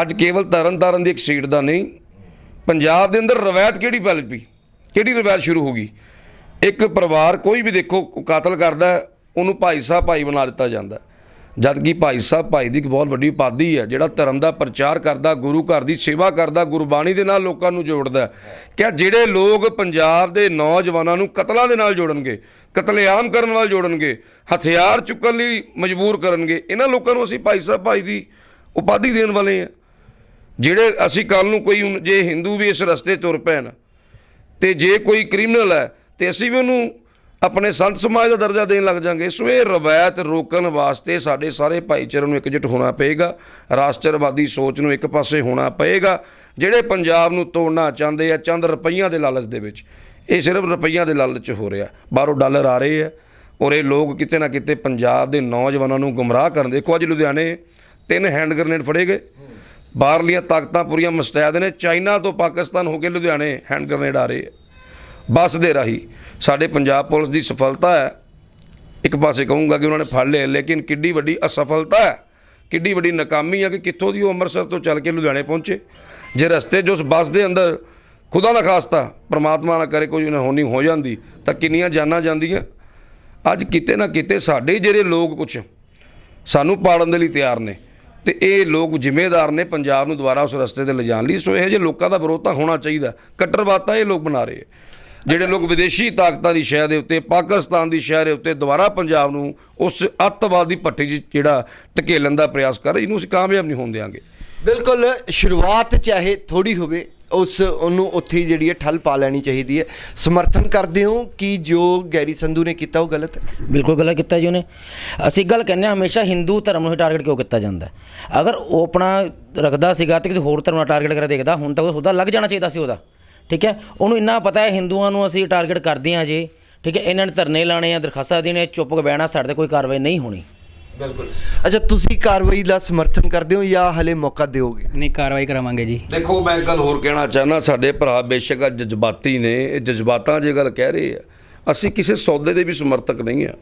Speaker 1: ਅੱਜ ਕੇਵਲ ਤਰਨਤਾਰਨ ਦੀ ਇੱਕ ਸੀਟ ਦਾ ਨਹੀਂ, ਪੰਜਾਬ ਦੇ ਅੰਦਰ ਰਵਾਇਤ ਕਿਹੜੀ ਪਲ ਪਈ ਕਿਹੜੀ ਰਵਾਇਤ ਸ਼ੁਰੂ ਹੋ ਗਈ? ਇੱਕ ਪਰਿਵਾਰ ਕੋਈ ਵੀ ਦੇਖੋ ਕਾਤਲ ਕਰਦਾ ਉਹਨੂੰ ਭਾਈ ਸਾਹਿਬ, ਭਾਈ ਬਣਾ ਦਿੱਤਾ ਜਾਂਦਾ ਜਦ ਕਿ ਭਾਈ ਸਾਹਿਬ ਭਾਈ ਦੀ ਇੱਕ ਬਹੁਤ ਵੱਡੀ ਉਪਾਧੀ ਹੈ, ਜਿਹੜਾ ਧਰਮ ਦਾ ਪ੍ਰਚਾਰ ਕਰਦਾ, ਗੁਰੂ ਘਰ ਦੀ ਸੇਵਾ ਕਰਦਾ, ਗੁਰਬਾਣੀ ਦੇ ਨਾਲ ਲੋਕਾਂ ਨੂੰ ਜੋੜਦਾ ਹੈ। ਕਿ ਜਿਹੜੇ ਲੋਕ ਪੰਜਾਬ ਦੇ ਨੌਜਵਾਨਾਂ ਨੂੰ ਕਤਲਾਂ ਦੇ ਨਾਲ ਜੋੜਨਗੇ, ਕਤਲੇਆਮ ਕਰਨ ਵੱਲ ਜੋੜਨਗੇ, ਹਥਿਆਰ ਚੁੱਕਣ ਲਈ ਮਜਬੂਰ ਕਰਨਗੇ, ਇਹਨਾਂ ਲੋਕਾਂ ਨੂੰ ਅਸੀਂ ਭਾਈ ਸਾਹਿਬ ਭਾਈ ਦੀ ਉਪਾਧੀ ਦੇਣ ਵਾਲੇ ਹਾਂ ਜਿਹੜੇ ਅਸੀਂ ਕੱਲ ਨੂੰ ਕੋਈ ਜੇ ਹਿੰਦੂ ਵੀ ਇਸ ਰਸਤੇ ਤੁਰ ਪੈਣ, ਤੇ ਜੇ ਕੋਈ ਕ੍ਰਿਮੀਨਲ ਹੈ, ਤੇ ਅਸੀਂ ਵੀ ਉਹਨੂੰ ਆਪਣੇ ਸੰਤ ਸਮਾਜ ਦਾ ਦਰਜਾ ਦੇਣ ਲੱਗ ਜਾਾਂਗੇ। ਸੋ ਇਹ ਰਵਾਇਤ ਰੋਕਣ ਵਾਸਤੇ ਸਾਡੇ ਸਾਰੇ ਭਾਈਚਾਰੇ ਨੂੰ ਇਕਜੁੱਟ ਹੋਣਾ ਪਏਗਾ। ਰਾਸ਼ਟਰਵਾਦੀ ਸੋਚ ਨੂੰ ਇੱਕ ਪਾਸੇ ਹੋਣਾ ਪਏਗਾ, ਜਿਹੜੇ ਪੰਜਾਬ ਨੂੰ ਤੋੜਨਾ ਚਾਹੁੰਦੇ ਆ, ਚੰਦ ਰੁਪਈਆਂ ਦੇ ਲਾਲਚ ਦੇ ਵਿੱਚ। ਇਹ ਸਿਰਫ ਰੁਪਈਆਂ ਦੇ ਲਾਲਚ ਹੋ ਰਿਹਾ। ਬਾਹਰੋਂ ਡਾਲਰ ਆ ਰਹੇ ਆ ਔਰ ਇਹ ਲੋਕ ਕਿਤੇ ਨਾ ਕਿਤੇ ਪੰਜਾਬ ਦੇ ਨੌਜਵਾਨਾਂ ਨੂੰ ਗੁੰਮਰਾਹ ਕਰਨ। ਦੇਖੋ ਅੱਜ ਲੁਧਿਆਣੇ ਤਿੰਨ ਹੈਂਡ ਗ੍ਰਨੇਡ ਫੜੇ ਗਏ। ਬਾਹਰਲੀਆਂ ਤਾਕਤਾਂ ਪੂਰੀਆਂ ਮੁਸਤੈਦ ਨੇ। ਚਾਈਨਾ ਤੋਂ ਪਾਕਿਸਤਾਨ ਹੋ ਕੇ ਲੁਧਿਆਣੇ ਹੈਂਡ ਗ੍ਰਨੇਡ ਆ ਰਹੇ ਆ। ਬੱਸ ਦੇ ਰਾਹੀਂ ਸਾਡੇ ਪੰਜਾਬ ਪੁਲਿਸ ਦੀ ਸਫਲਤਾ ਹੈ। ਇੱਕ ਪਾਸੇ ਕਹੂੰਗਾ ਕਿ ਉਹਨਾਂ ਨੇ ਫੜ ਲਿਆ, ਲੇਕਿਨ ਕਿੱਡੀ ਵੱਡੀ ਅਸਫਲਤਾ ਹੈ। ਕਿੱਡੀ ਵੱਡੀ ਨਾਕਾਮੀ ਹੈ ਕਿ ਕਿੱਥੋਂ ਦੀ ਉਹ ਅੰਮ੍ਰਿਤਸਰ ਤੋਂ ਚੱਲ ਕੇ ਲੁਧਿਆਣੇ ਪਹੁੰਚੇ। ਜੇ ਰਸਤੇ ਜੋ ਉਸ ਬੱਸ ਦੇ ਅੰਦਰ ਖੁਦਾ ਨਾ ਖਾਸਤਾ ਪ੍ਰਮਾਤਮਾ ਨਾ ਕਰੇ, ਕੋਈ ਹੋਣੀ ਹੋ ਜਾਂਦੀ, ਤਾਂ ਕਿੰਨੀਆਂ ਜਾਨਾਂ ਜਾਂਦੀਆਂ। ਅੱਜ ਕਿਤੇ ਨਾ ਕਿਤੇ ਸਾਡੇ ਜਿਹੜੇ ਲੋਕ ਕੁਛ ਸਾਨੂੰ ਪਾੜਨ ਦੇ ਲਈ ਤਿਆਰ ਨੇ, ਤੇ ਇਹ ਲੋਕ ਜ਼ਿੰਮੇਦਾਰ ਨੇ ਪੰਜਾਬ ਨੂੰ ਦੁਬਾਰਾ ਉਸ ਰਸਤੇ ਤੇ ਲਿਜਾਣ ਲਈ। ਸੋ ਇਹੋ ਜਿਹੇ ਲੋਕਾਂ ਦਾ ਵਿਰੋਧ ਤਾਂ ਹੋਣਾ ਚਾਹੀਦਾ। ਕੱਟਰਵਾਦ ਤਾਂ ਇਹ ਲੋਕ ਬਣਾ ਰਹੇ ਆ। ਜਿਹੜੇ ਲੋਕ ਵਿਦੇਸ਼ੀ ਤਾਕਤਾਂ ਦੀ ਸ਼ਹਿ ਦੇ ਉੱਤੇ ਪਾਕਿਸਤਾਨ ਦੀ ਸ਼ਹਿ ਦੇ ਉੱਤੇ ਦੁਬਾਰਾ ਪੰਜਾਬ ਨੂੰ ਉਸ ਅੱਤਵਾਦੀ ਭੱਠੀ 'ਚ ਜਿਹੜਾ ਧਕੇਲਣ ਦਾ ਪ੍ਰਯਾਸ ਕਰ ਰਹੇ ਇਹਨੂੰ ਅਸੀਂ ਕਾਮਯਾਬ ਨਹੀਂ ਹੋਣ ਦਿਆਂਗੇ।
Speaker 2: ਬਿਲਕੁਲ ਸ਼ੁਰੂਆਤ ਚਾਹੇ ਥੋੜੀ ਹੋਵੇ ਉਸ ਉਹਨੂੰ ਉੱਥੇ ਜਿਹੜੀ ਹੈ ਠੱਲ ਪਾ ਲੈਣੀ ਚਾਹੀਦੀ ਹੈ। ਸਮਰਥਨ ਕਰਦੇ ਹੋ ਕਿ ਜੋ ਗੈਰੀ ਸੰਧੂ ਨੇ ਕੀਤਾ ਉਹ ਗਲਤ ਹੈ?
Speaker 6: ਬਿਲਕੁਲ ਗਲਤ ਕੀਤਾ ਜੀ ਉਹਨੇ। ਅਸੀਂ ਇੱਕ ਗੱਲ ਕਹਿੰਦੇ ਹਾਂ ਹਮੇਸ਼ਾ ਹਿੰਦੂ ਧਰਮ ਨੂੰ ਹੀ ਟਾਰਗੇਟ ਕਿਉਂ ਕੀਤਾ ਜਾਂਦਾ ਹੈ? ਅਗਰ ਉਹ ਆਪਣਾ ਰੱਖਦਾ ਸੀਗਾ ਤੇ ਕਿਸੇ ਹੋਰ ਧਰਮ ਨਾਲ ਟਾਰਗੇਟ ਕਰ ਦੇਖਦਾ ਹੁਣ ਤੱਕ ਉਹਦਾ ਲੱਗ ਜਾਣਾ ਚਾਹੀਦਾ ਸੀ ਉਹਦਾ। ਠੀਕ ਹੈ? ਉਹਨੂੰ ਇੰਨਾ ਪਤਾ ਹੈ ਹਿੰਦੂਆਂ ਨੂੰ ਅਸੀਂ ਟਾਰਗੇਟ ਕਰਦੇ ਹਾਂ ਜੀ ਠੀਕ ਹੈ? ਇਹਨਾਂ ਨੇ ਧਰਨੇ ਲਾਣੇ ਆ ਦਰਖਾਸਤਾਂ ਦੇਣੇ ਚੁੱਪ ਕੇ ਬਹਿਣਾ ਸਾਡੇ ਤੇ ਕੋਈ ਕਾਰਵਾਈ ਨਹੀਂ ਹੋਣੀ।
Speaker 2: ਬਿਲਕੁਲ। ਅੱਛਾ ਤੁਸੀਂ ਕਾਰਵਾਈ ਦਾ ਸਮਰਥਨ ਕਰਦੇ ਹੋ ਜਾਂ ਹਲੇ ਮੌਕਾ ਦਿਓਗੇ?
Speaker 7: ਨਹੀਂ ਕਾਰਵਾਈ ਕਰਾਵਾਂਗੇ ਜੀ।
Speaker 1: ਦੇਖੋ ਮੈਂ ਇੱਕ ਗੱਲ ਹੋਰ ਕਹਿਣਾ ਚਾਹਨਾ ਸਾਡੇ ਭਰਾ ਬੇਸ਼ੱਕ ਅੱਜ ਜਜ਼ਬਾਤੀ ਨੇ ਇਹ ਜਜ਼ਬਾਤਾਂ ਇਹ ਗੱਲ ਕਹਿ ਰਹੇ ਆ ਅਸੀਂ ਕਿਸੇ ਸੌਦੇ ਦੇ ਵੀ ਸਮਰਥਕ ਨਹੀਂ ਆ।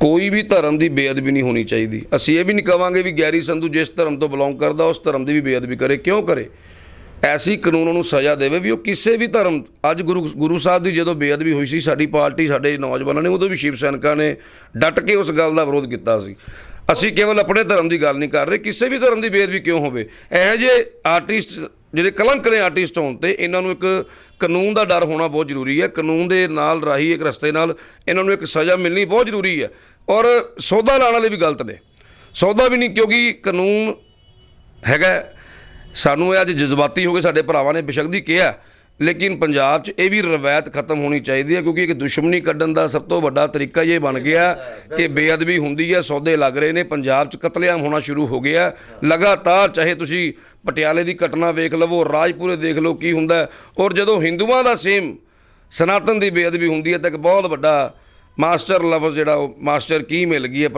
Speaker 1: ਕੋਈ ਵੀ ਧਰਮ ਦੀ ਬੇਅਦਬੀ ਨਹੀਂ ਹੋਣੀ ਚਾਹੀਦੀ। ਅਸੀਂ ਇਹ ਵੀ ਨਹੀਂ ਕਵਾਂਗੇ ਵੀ ਗੈਰੀ ਸੰਧੂ ਜਿਸ ਧਰਮ ਤੋਂ ਬਿਲੋਂਗ ਕਰਦਾ ਉਸ ਧਰਮ ਦੀ ਵੀ ਬੇਅਦਬੀ ਕਰੇ ਕਿਉਂ ਕਰੇ? ਐਸੀ ਕਾਨੂੰਨ ਨੂੰ ਸਜ਼ਾ ਦੇਵੇ ਵੀ ਉਹ ਕਿਸੇ ਵੀ ਧਰਮ, ਅੱਜ ਗੁਰੂ ਗੁਰੂ ਸਾਹਿਬ ਦੀ ਜਦੋਂ ਬੇਅਦਬੀ ਹੋਈ ਸੀ, ਸਾਡੀ ਪਾਰਟੀ, ਸਾਡੇ ਨੌਜਵਾਨਾਂ ਨੇ, ਉਦੋਂ ਵੀ ਸ਼ਿਵ ਸੈਨਿਕਾਂ ਨੇ ਡਟ ਕੇ ਉਸ ਗੱਲ ਦਾ ਵਿਰੋਧ ਕੀਤਾ ਸੀ। ਅਸੀਂ ਕੇਵਲ ਆਪਣੇ ਧਰਮ ਦੀ ਗੱਲ ਨਹੀਂ ਕਰ ਰਹੇ, ਕਿਸੇ ਵੀ ਧਰਮ ਦੀ ਬੇਅਦਬੀ ਕਿਉਂ ਹੋਵੇ? ਇਹੋ ਜਿਹੇ ਆਰਟਿਸਟ, ਜਿਹੜੇ ਕਲੰਕ ਨੇ ਆਰਟਿਸਟ ਹੋਣ ਤੇ, ਇਹਨਾਂ ਨੂੰ ਇੱਕ ਕਾਨੂੰਨ ਦਾ ਡਰ ਹੋਣਾ ਬਹੁਤ ਜ਼ਰੂਰੀ ਹੈ। ਕਾਨੂੰਨ ਦੇ ਨਾਲ ਰਾਹੀ, ਇੱਕ ਰਸਤੇ ਨਾਲ ਇਹਨਾਂ ਨੂੰ ਇੱਕ ਸਜ਼ਾ ਮਿਲਣੀ ਬਹੁਤ ਜ਼ਰੂਰੀ ਹੈ। ਔਰ ਸੌਦਾ ਲਾਉਣ ਵਾਲੇ ਵੀ ਗਲਤ ਨੇ। ਸੌਦਾ ਵੀ ਨਹੀਂ, ਕਿਉਂਕਿ ਕਾਨੂੰਨ ਹੈਗਾ ਸਾਨੂੰ ਇਹ ਅੱਜ ਜਜ਼ਬਾਤੀ ਹੋ ਗਏ ਸਾਡੇ ਭਰਾਵਾਂ ਨੇ ਬੇਸ਼ੱਕ ਦੀ ਕਿਹਾ ਲੇਕਿਨ ਪੰਜਾਬ 'ਚ ਇਹ ਵੀ ਰਵਾਇਤ ਖਤਮ ਹੋਣੀ ਚਾਹੀਦੀ ਹੈ ਕਿਉਂਕਿ ਇੱਕ ਦੁਸ਼ਮਣੀ ਕੱਢਣ ਦਾ ਸਭ ਤੋਂ ਵੱਡਾ ਤਰੀਕਾ ਇਹ ਬਣ ਗਿਆ ਕਿ ਬੇਅਦਬੀ ਹੁੰਦੀ ਹੈ, ਸੌਦੇ ਲੱਗ ਰਹੇ ਨੇ, ਪੰਜਾਬ 'ਚ ਕਤਲੇਆਮ ਹੋਣਾ ਸ਼ੁਰੂ ਹੋ ਗਿਆ ਲਗਾਤਾਰ ਚਾਹੇ ਤੁਸੀਂ ਪਟਿਆਲੇ ਦੀ ਘਟਨਾ ਵੇਖ ਲਵੋ, ਰਾਜਪੁਰੇ ਦੇਖ ਲਓ ਕੀ ਹੁੰਦਾ ਔਰ ਜਦੋਂ ਹਿੰਦੂਆਂ ਦਾ ਸੇਮ ਸਨਾਤਨ ਦੀ ਬੇਅਦਬੀ ਹੁੰਦੀ ਹੈ ਤਾਂ ਇੱਕ ਬਹੁਤ ਵੱਡਾ ਮਾਸਟਰ ਲਫ਼ਜ਼ ਜਿਹੜਾ ਉਹ ਮਾਸਟਰ ਕੀ ਮਿਲ ਗਈ ਹੈ